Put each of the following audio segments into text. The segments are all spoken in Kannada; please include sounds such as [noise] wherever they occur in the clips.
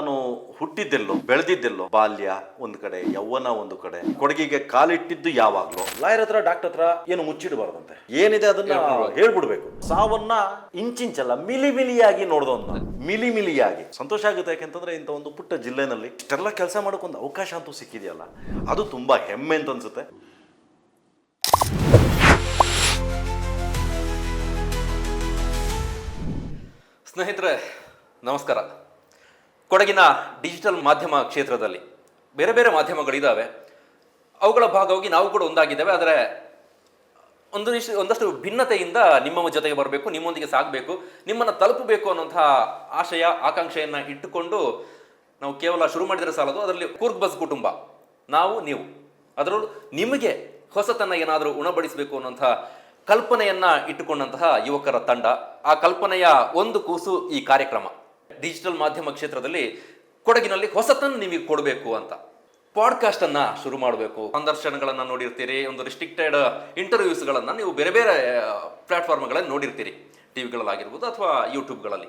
ನಾನು ಹುಟ್ಟಿದ್ದೆಲ್ಲೋ ಬೆಳೆದಿದ್ದೆಲ್ಲೋ ಬಾಲ್ಯ ಒಂದು ಕಡೆ ಯೌವನ ಒಂದು ಕಡೆ ಕೊಡಗಿಗೆ ಕಾಲಿಟ್ಟಿದ್ದು ಯಾವಾಗ್ಲೋ ಲಾಯರ್ ಹತ್ರ ಡಾಕ್ಟರ್ ಹತ್ರ ಏನು ಮುಚ್ಚಿಡಬಾರ್ದಂತೆ. ಏನಿದೆ ಅದನ್ನ ಹೇಳ್ಬಿಡ್ಬೇಕು. ಸಾವನ್ನ ಇಂಚಿಂಚಲ್ಲ ಮಿಲಿ ಮಿಲಿಯಾಗಿ ನೋಡ್ದವನ್ನ ಮಿಲಿ ಮಿಲಿಯಾಗಿ. ಸಂತೋಷ ಆಗುತ್ತೆ ಯಾಕೆಂತಂದ್ರೆ ಇಂಥ ಒಂದು ಪುಟ್ಟ ಜಿಲ್ಲೆನಲ್ಲಿ ಇಷ್ಟೆಲ್ಲ ಕೆಲಸ ಮಾಡೋಕ್ಕೊಂದು ಅವಕಾಶ ಅಂತೂ ಸಿಕ್ಕಿದೆಯಲ್ಲ. ಅದು ತುಂಬಾ ಹೆಮ್ಮೆ ಅಂತ ಅನ್ಸುತ್ತೆ. ಸ್ನೇಹಿತರೆ ನಮಸ್ಕಾರ. ಕೊಡಗಿನ ಡಿಜಿಟಲ್ ಮಾಧ್ಯಮ ಕ್ಷೇತ್ರದಲ್ಲಿ ಬೇರೆ ಬೇರೆ ಮಾಧ್ಯಮಗಳಿದ್ದಾವೆ ಅವುಗಳ ಭಾಗವಾಗಿ ನಾವು ಕೂಡ ಒಂದಾಗಿದ್ದೇವೆ. ಆದರೆ ಒಂದು ಒಂದಷ್ಟು ಭಿನ್ನತೆಯಿಂದ ನಿಮ್ಮ ಜೊತೆಗೆ ಬರಬೇಕು, ನಿಮ್ಮೊಂದಿಗೆ ಸಾಗಬೇಕು, ನಿಮ್ಮನ್ನು ತಲುಪಬೇಕು ಅನ್ನೋಂತಹ ಆಶಯ, ಆಕಾಂಕ್ಷೆಯನ್ನು ಇಟ್ಟುಕೊಂಡು ನಾವು ಕೇವಲ ಶುರು ಮಾಡಿದರೆ ಸಾಲದು. ಅದರಲ್ಲಿ ಕೂರ್ಗ್ ಬಸ್ ಕುಟುಂಬ, ನಾವು, ನೀವು. ಅದರಲ್ಲೂ ನಿಮಗೆ ಹೊಸತನ್ನ ಏನಾದರೂ ಉಣಬಡಿಸಬೇಕು ಅನ್ನೋಂಥ ಕಲ್ಪನೆಯನ್ನು ಇಟ್ಟುಕೊಂಡಂತಹ ಯುವಕರ ತಂಡ. ಆ ಕಲ್ಪನೆಯ ಒಂದು ಕೂಸು ಈ ಕಾರ್ಯಕ್ರಮ. ಡಿಜಿಟಲ್ ಮಾಧ್ಯಮ ಕ್ಷೇತ್ರದಲ್ಲಿ ಕೊಡಗಿನಲ್ಲಿ ಹೊಸತನ್ನು ನಿಮಗೆ ಕೊಡಬೇಕು ಅಂತ. ಪಾಡ್ಕಾಸ್ಟ್ ಅನ್ನ ಶುರು ಮಾಡಬೇಕು. ಸಂದರ್ಶನಗಳನ್ನ ನೋಡಿರ್ತೀರಿ, ಒಂದು ರಿಸ್ಟ್ರಿಕ್ಟೆಡ್ ಇಂಟರ್ವ್ಯೂಸ್ಗಳನ್ನ ನೀವು ಬೇರೆ ಬೇರೆ ಪ್ಲಾಟ್ಫಾರ್ಮ್ಗಳಲ್ಲಿ ನೋಡಿರ್ತೀರಿ. ಟಿವಿಗಳಲ್ಲಾಗಿರ್ಬೋದು ಅಥವಾ ಯೂಟ್ಯೂಬ್ಗಳಲ್ಲಿ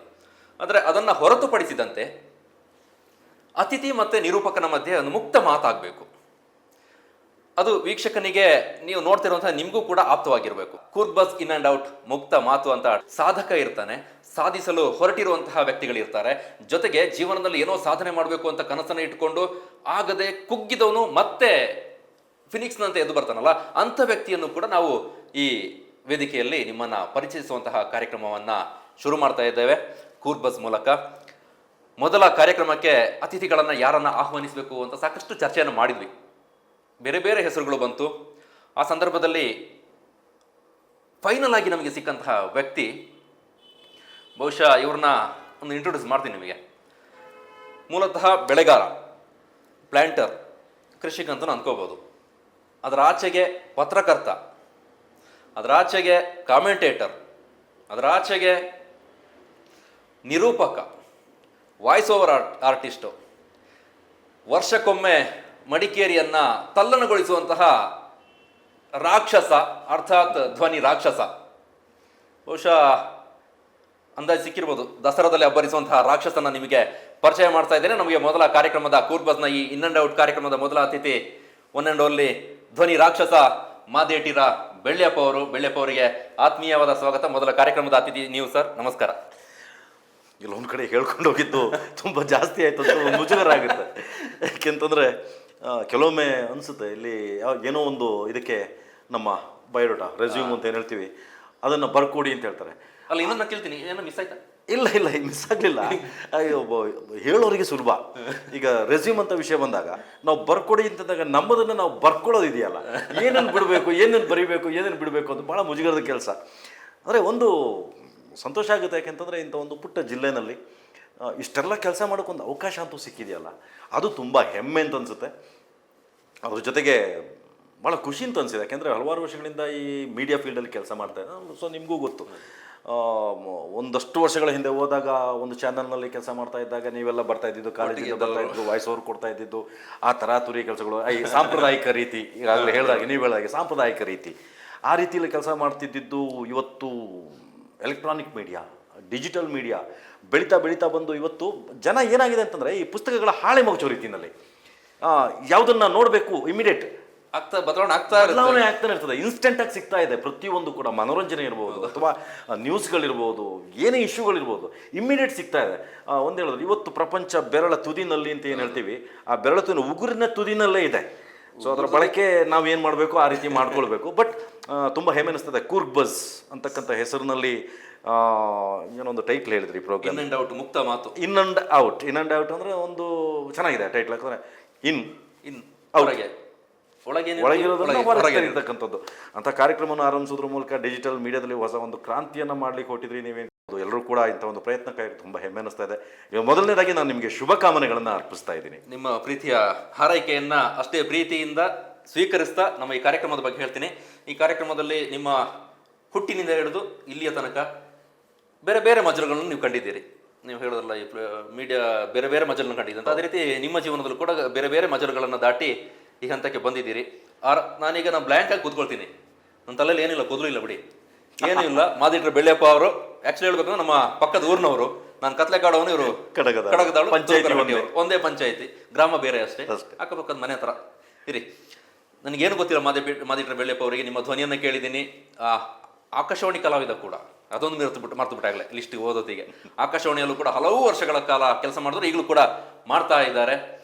ಆದರೆ ಅದನ್ನು ಹೊರತುಪಡಿಸಿದಂತೆ ಅತಿಥಿ ಮತ್ತು ನಿರೂಪಕನ ಮಧ್ಯೆ ಒಂದು ಮುಕ್ತ ಮಾತಾಗಬೇಕು. ಅದು ವೀಕ್ಷಕನಿಗೆ ನೀವು ನೋಡ್ತಿರುವಂತಹ ನಿಮಗೂ ಕೂಡ ಆಪ್ತವಾಗಿರಬೇಕು. ಕುರ್ಬಸ್ ಬಸ್ ಇನ್ ಅಂಡ್ ಔಟ್ ಮುಕ್ತ ಮಾತು ಅಂತ ಸಾಧಕ ಇರ್ತಾನೆ. ಸಾಧಿಸಲು ಹೊರಟಿರುವಂತಹ ವ್ಯಕ್ತಿಗಳಿರ್ತಾರೆ. ಜೊತೆಗೆ ಜೀವನದಲ್ಲಿ ಏನೋ ಸಾಧನೆ ಮಾಡಬೇಕು ಅಂತ ಕನಸನ್ನು ಇಟ್ಕೊಂಡು ಆಗದೆ ಕುಗ್ಗಿದವನು ಮತ್ತೆ ಫಿನಿಕ್ಸ್ನಂತೆ ಎದ್ದು ಬರ್ತಾನಲ್ಲ, ಅಂಥ ವ್ಯಕ್ತಿಯನ್ನು ಕೂಡ ನಾವು ಈ ವೇದಿಕೆಯಲ್ಲಿ ನಿಮ್ಮನ್ನು ಪರಿಚಯಿಸುವಂತಹ ಕಾರ್ಯಕ್ರಮವನ್ನು ಶುರು ಮಾಡ್ತಾ ಇದ್ದೇವೆ. ಕೂರ್ಬಸ್ ಬಸ್ ಮೂಲಕ. ಮೊದಲ ಕಾರ್ಯಕ್ರಮಕ್ಕೆ ಅತಿಥಿಗಳನ್ನು ಯಾರನ್ನು ಆಹ್ವಾನಿಸಬೇಕು ಅಂತ ಸಾಕಷ್ಟು ಚರ್ಚೆಯನ್ನು ಮಾಡಿದ್ವಿ. ಬೇರೆ ಬೇರೆ ಹೆಸರುಗಳು ಬಂತು. ಆ ಸಂದರ್ಭದಲ್ಲಿ ಫೈನಲ್ ಆಗಿ ನಮಗೆ ಸಿಕ್ಕಂತಹ ವ್ಯಕ್ತಿ ಬಹುಶಃ ಇವ್ರನ್ನ ಒಂದು ಇಂಟ್ರೊಡ್ಯೂಸ್ ಮಾಡ್ತೀನಿ ನಿಮಗೆ. ಮೂಲತಃ ಬೆಳೆಗಾರ ಪ್ಲ್ಯಾಂಟರ್ ಕೃಷಿಕ ಅಂದ್ಕೋಬೋದು ಅದರ ಆಚೆಗೆ ಪತ್ರಕರ್ತ, ಅದರ ಆಚೆಗೆ ಕಾಮೆಂಟೇಟರ್ ಅದರ ಆಚೆಗೆ ನಿರೂಪಕ ವಾಯ್ಸ್ ಓವರ್ ಆರ್ಟ್ ಆರ್ಟಿಸ್ಟು ವರ್ಷಕ್ಕೊಮ್ಮೆ ಮಡಿಕೇರಿಯನ್ನು ತಲ್ಲಣಗೊಳಿಸುವಂತಹ ರಾಕ್ಷಸ, ಅರ್ಥಾತ್ ಧ್ವನಿ ರಾಕ್ಷಸ. ಬಹುಶಃ ಅಂದಾಜು ಸಿಕ್ಕಿರ್ಬೋದು. ದಸರಾದಲ್ಲಿ ಅಬ್ಬರಿಸುವಂತಹ ರಾಕ್ಷಸನ ನಿಮಗೆ ಪರಿಚಯ ಮಾಡ್ತಾ ಇದ್ದೇನೆ. ನಮಗೆ ಮೊದಲ ಕಾರ್ಯಕ್ರಮದ ಕೂರ್ಬಸ್ನ ಈ ಇನ್ ಅಂಡ್ ಔಟ್ ಕಾರ್ಯಕ್ರಮದ ಮೊದಲ ಅತಿಥಿ ಒನ್ ಅಂಡ್ ಓನ್ಲಿ ಧ್ವನಿ ರಾಕ್ಷಸ ಮಾದೇಟಿರ ಬೆಳ್ಳಿಯಪ್ಪ ಅವರು. ಬೆಳ್ಳಿಯಪ್ಪ ಅವರಿಗೆ ಆತ್ಮೀಯವಾದ ಸ್ವಾಗತ. ಮೊದಲ ಕಾರ್ಯಕ್ರಮದ ಅತಿಥಿ ನೀವು ಸರ್ ನಮಸ್ಕಾರ. ಇಲ್ಲೊಂದು ಕಡೆ ಹೇಳ್ಕೊಂಡು ಹೋಗಿದ್ದು ತುಂಬ ಜಾಸ್ತಿ ಆಯಿತು ಅಂತ ಒಂದು ಮುಜುಗರ ಆಗುತ್ತೆ ಯಾಕೆಂತಂದರೆ ಕೆಲವೊಮ್ಮೆ ಅನಿಸುತ್ತೆ ಇಲ್ಲಿ ಯಾವ ಏನೋ ಒಂದು ಇದಕ್ಕೆ ನಮ್ಮ ಬಯೋಡಾಟ ರೆಸ್ಯೂಮ್ ಅಂತ ಏನು ಹೇಳ್ತೀವಿ ಅದನ್ನು ಬರ್ಕೊಡಿ ಅಂತ ಹೇಳ್ತಾರೆ. ಅಲ್ಲ ಇನ್ನೊಂದು ಕೇಳ್ತೀನಿ, ಏನೋ ಮಿಸ್ ಆಯ್ತಾ? ಇಲ್ಲ ಇಲ್ಲ ಮಿಸ್ ಆಗಲಿಲ್ಲ. ಹೇಳೋರಿಗೆ ಸುಲಭ. ಈಗ ರೆಸ್ಯೂಮ್ ಅಂತ ವಿಷಯ ಬಂದಾಗ, ನಾವು ಬರ್ಕೊಡಿ ಅಂತಂದಾಗ ನಮ್ಮದನ್ನು ನಾವು ಬರ್ಕೊಳ್ಳೋದು ಇದೆಯಲ್ಲ. ಏನೇನು ಬಿಡಬೇಕು, ಏನೇನು ಬರಿಬೇಕು, ಏನೇನು ಬಿಡಬೇಕು ಅಂತ ಭಾಳ ಮುಜುಗರದ ಕೆಲಸ. ಅಂದರೆ ಒಂದು ಸಂತೋಷ ಆಗುತ್ತೆ ಯಾಕೆಂತಂದರೆ ಇಂಥ ಒಂದು ಪುಟ್ಟ ಜಿಲ್ಲೆನಲ್ಲಿ ಇಷ್ಟೆಲ್ಲ ಕೆಲಸ ಮಾಡೋಕ್ಕೊಂದು ಅವಕಾಶ ಅಂತೂ ಸಿಕ್ಕಿದೆಯಲ್ಲ. ಅದು ತುಂಬ ಹೆಮ್ಮೆ ಅಂತ ಅನಿಸುತ್ತೆ. ಅದ್ರ ಜೊತೆಗೆ ಭಾಳ ಖುಷಿ ಅಂತ ಅನಿಸಿದೆ. ಯಾಕೆಂದರೆ ಹಲವಾರು ವರ್ಷಗಳಿಂದ ಈ ಮೀಡಿಯಾ ಫೀಲ್ಡಲ್ಲಿ ಕೆಲಸ ಮಾಡ್ತಾ ಸೊ, ನಿಮಗೂ ಗೊತ್ತು. ಒಂದಷ್ಟು ವರ್ಷಗಳ ಹಿಂದೆ ಹೋದಾಗ ಒಂದು ಚಾನಲ್ನಲ್ಲಿ ಕೆಲಸ ಮಾಡ್ತಾ ಇದ್ದಾಗ ನೀವೆಲ್ಲ ಬರ್ತಾ ಇದ್ದಿದ್ದು ಕಾಲೇಜಿಗೆ ಬರ್ತಾ ಇದ್ದು ವಾಯ್ಸ್ ಓವರ್ ಕೊಡ್ತಾ ಇದ್ದಿದ್ದು ಆ ತರಾತುರಿ ಕೆಲಸಗಳು. ಈ ಸಾಂಪ್ರದಾಯಿಕ ರೀತಿ ಈಗಾಗಲೇ ಹೇಳಿದಾಗ ನೀವು ಹೇಳಿದಾಗೆ ಸಾಂಪ್ರದಾಯಿಕ ರೀತಿ. ಆ ರೀತಿಯಲ್ಲಿ ಕೆಲಸ ಮಾಡ್ತಿದ್ದಿದ್ದು ಇವತ್ತು ಎಲೆಕ್ಟ್ರಾನಿಕ್ ಮೀಡಿಯಾ ಡಿಜಿಟಲ್ ಮೀಡಿಯಾ ಬೆಳೀತಾ ಬೆಳೀತಾ ಬಂದು ಇವತ್ತು ಜನ ಏನಾಗಿದೆ ಅಂತಂದರೆ ಈ ಪುಸ್ತಕಗಳ ಹಾಳೆ ಮಗಚೋ ರೀತಿಯಲ್ಲಿ ಯಾವುದನ್ನು ನೋಡಬೇಕು ಇಮಿಡಿಯೇಟ್ ಆಗ್ತಾ ಬದಲಾವಣೆ ಆಗ್ತಾ ಬದಲಾವಣೆ ಆಗ್ತಾನೆ ಇರ್ತದೆ. ಇನ್ಸ್ಟೆಂಟ್ ಆಗಿ ಸಿಗ್ತಾ ಇದೆ. ಪ್ರತಿಯೊಂದು ಕೂಡ ಮನೋರಂಜನೆ ಇರ್ಬೋದು ಅಥವಾ ನ್ಯೂಸ್ಗಳಿರ್ಬೋದು ಏನೇ ಇಶ್ಯೂಗಳಿರ್ಬೋದು ಇಮ್ಮಿಡಿಯೇಟ್ ಸಿಗ್ತಾ ಇದೆ. ಒಂದು ಹೇಳೋದು ಹೇಳಿದ್ರು ಇವತ್ತು ಪ್ರಪಂಚ ಬೆರಳ ತುದಿನಲ್ಲಿ ಅಂತ ಏನು ಹೇಳ್ತೀವಿ ಆ ಬೆರಳ ತುದಿನ ಉಗುರಿನ ತುದಿನಲ್ಲೇ ಇದೆ. ಸೊ ಅದರ ಬಳಕೆ ನಾವು ಏನು ಮಾಡಬೇಕು ಆ ರೀತಿ ಮಾಡ್ಕೊಳ್ಬೇಕು. ಬಟ್ ತುಂಬ ಹೆಮ್ಮೆ ಅನಿಸ್ತದೆ. ಕೂರ್ಗ್ ಬಸ್ ಅಂತಕ್ಕಂಥ ಹೆಸರಿನಲ್ಲಿ ಏನೊಂದು ಟೈಟ್ಲ್ ಹೇಳಿದ್ರಿ ಪ್ರೋಗ್ರಾಮ್ ಇನ್ ಅಂಡ್ ಔಟ್ ಮುಕ್ತ ಮಾತು. In and out in and out ಅಂದರೆ ಒಂದು ಚೆನ್ನಾಗಿದೆ ಟೈಟ್ಲ್ ಯಾಕಂದರೆ ಇನ್ ಇನ್ Out. ಹೊರಗೆ ಒಳಗೆ ಒಳಗಿರೋದನ್ನ ಹೊರಗೆ ಹೊರಗೆ ಇರ್ತಕ್ಕಂಥದ್ದು. ಅಂತ ಕಾರ್ಯಕ್ರಮವನ್ನು ಆರಂಭಿಸೋದ್ರ ಮೂಲಕ ಡಿಜಿಟಲ್ ಮೀಡಿಯಾದಲ್ಲಿ ಹೊಸ ಒಂದು ಕ್ರಾಂತಿಯನ್ನು ಮಾಡ್ಲಿಕ್ಕೆ ಹೊಟ್ಟಿದ್ರಿ ನೀವೇ ಎಲ್ಲರೂ ಕೂಡ ಇಂಥ ಒಂದು ಪ್ರಯತ್ನಕ್ಕೆ ತುಂಬ ಹೆಮ್ಮೆ ಅನಿಸ್ತಾ ಇದೆ. ಇವಾಗ ಮೊದಲನೇದಾಗಿ ನಾನು ನಿಮಗೆ ಶುಭಕಾಮನೆಗಳನ್ನು ಅರ್ಪಿಸ್ತಾ ಇದ್ದೀನಿ. ನಿಮ್ಮ ಪ್ರೀತಿಯ ಹಾರೈಕೆಯನ್ನ ಅಷ್ಟೇ ಪ್ರೀತಿಯಿಂದ ಸ್ವೀಕರಿಸ್ತಾ ನಮ್ಮ ಈ ಕಾರ್ಯಕ್ರಮದ ಬಗ್ಗೆ ಹೇಳ್ತೀನಿ. ಈ ಕಾರ್ಯಕ್ರಮದಲ್ಲಿ ನಿಮ್ಮ ಹುಟ್ಟಿನಿಂದ ಹಿಡಿದು ಇಲ್ಲಿಯ ತನಕ ಬೇರೆ ಬೇರೆ ಮಜಲುಗಳನ್ನು ನೀವು ಕಂಡಿದ್ದೀರಿ. ನೀವು ಹೇಳೋದಲ್ಲ ಈ ಮೀಡಿಯಾ ಬೇರೆ ಬೇರೆ ಮಜಲನ್ನು ಕಂಡಿದ್ದಂತ ಅದೇ ರೀತಿ ನಿಮ್ಮ ಜೀವನದಲ್ಲೂ ಕೂಡ ಬೇರೆ ಬೇರೆ ಮಜಲುಗಳನ್ನು ದಾಟಿ ಈ ಹಂತಕ್ಕೆ ಬಂದಿದ್ದೀರಿ. ಆರ್ ನಾನೀಗ ನಾನು ಬ್ಲ್ಯಾಂಕ್ ಆಗಿ ಕೂತ್ಕೊಳ್ತೀನಿ. ನನ್ನ ತಲೆಯಲ್ಲಿ ಏನಿಲ್ಲ ಕೂದಲು ಇಲ್ಲ ಬಿಡಿ. ಏನೂ ಇಲ್ಲ. ಮಾದಿಟ್ರೆ ಬೆಳ್ಳಿಯಪ್ಪ ಅವರು. ಆಕ್ಚುಲಿ ಹೇಳ್ಬೇಕಂದ್ರೆ ನಮ್ಮ ಪಕ್ಕದ ಊರಿನವರು. ನಾನು ಕತ್ಲೆಕಾಡವನು ಇವರು. ಕಡಗದಾಳು. ಪಂಚಾಯ್ತಿ ಒಂದೇ. ಪಂಚಾಯತಿ. ಗ್ರಾಮ ಬೇರೆ ಅಷ್ಟೇ. ಅಕ್ಕಪಕ್ಕದ ಮನೆ ಹತ್ರ. ಇರಿ. ನನಗೇನು ಗೊತ್ತಿಲ್ಲ ಮಾದಿ ಮಾದಿಟ್ರ ಬೆಳ್ಳಪ್ಪ ಅವರಿಗೆ. ನಿಮ್ಮ ಧ್ವನಿಯನ್ನು ಕೇಳಿದ್ದೀನಿ. ಆ, ಆಕಾಶವಾಣಿ ಕಲಾವಿದ ಕೂಡ. ಅದೊಂದು ಮರೆತು ಬಿಟ್ಟು ಮರ್ತು ಬಿಟ್ಟಾಗಲೇ ಲಿಸ್ಟಿಗೆ ಓದೋತಿಗೆ ಆಕಾಶವಾಣಿಯಲ್ಲೂ ಕೂಡ ಹಲವು ವರ್ಷಗಳ ಕಾಲ ಕೆಲಸ ಮಾಡಿದ್ರು. ಈಗಲೂ ಕೂಡ ಮಾಡ್ತಾ ಇದ್ದಾರೆ.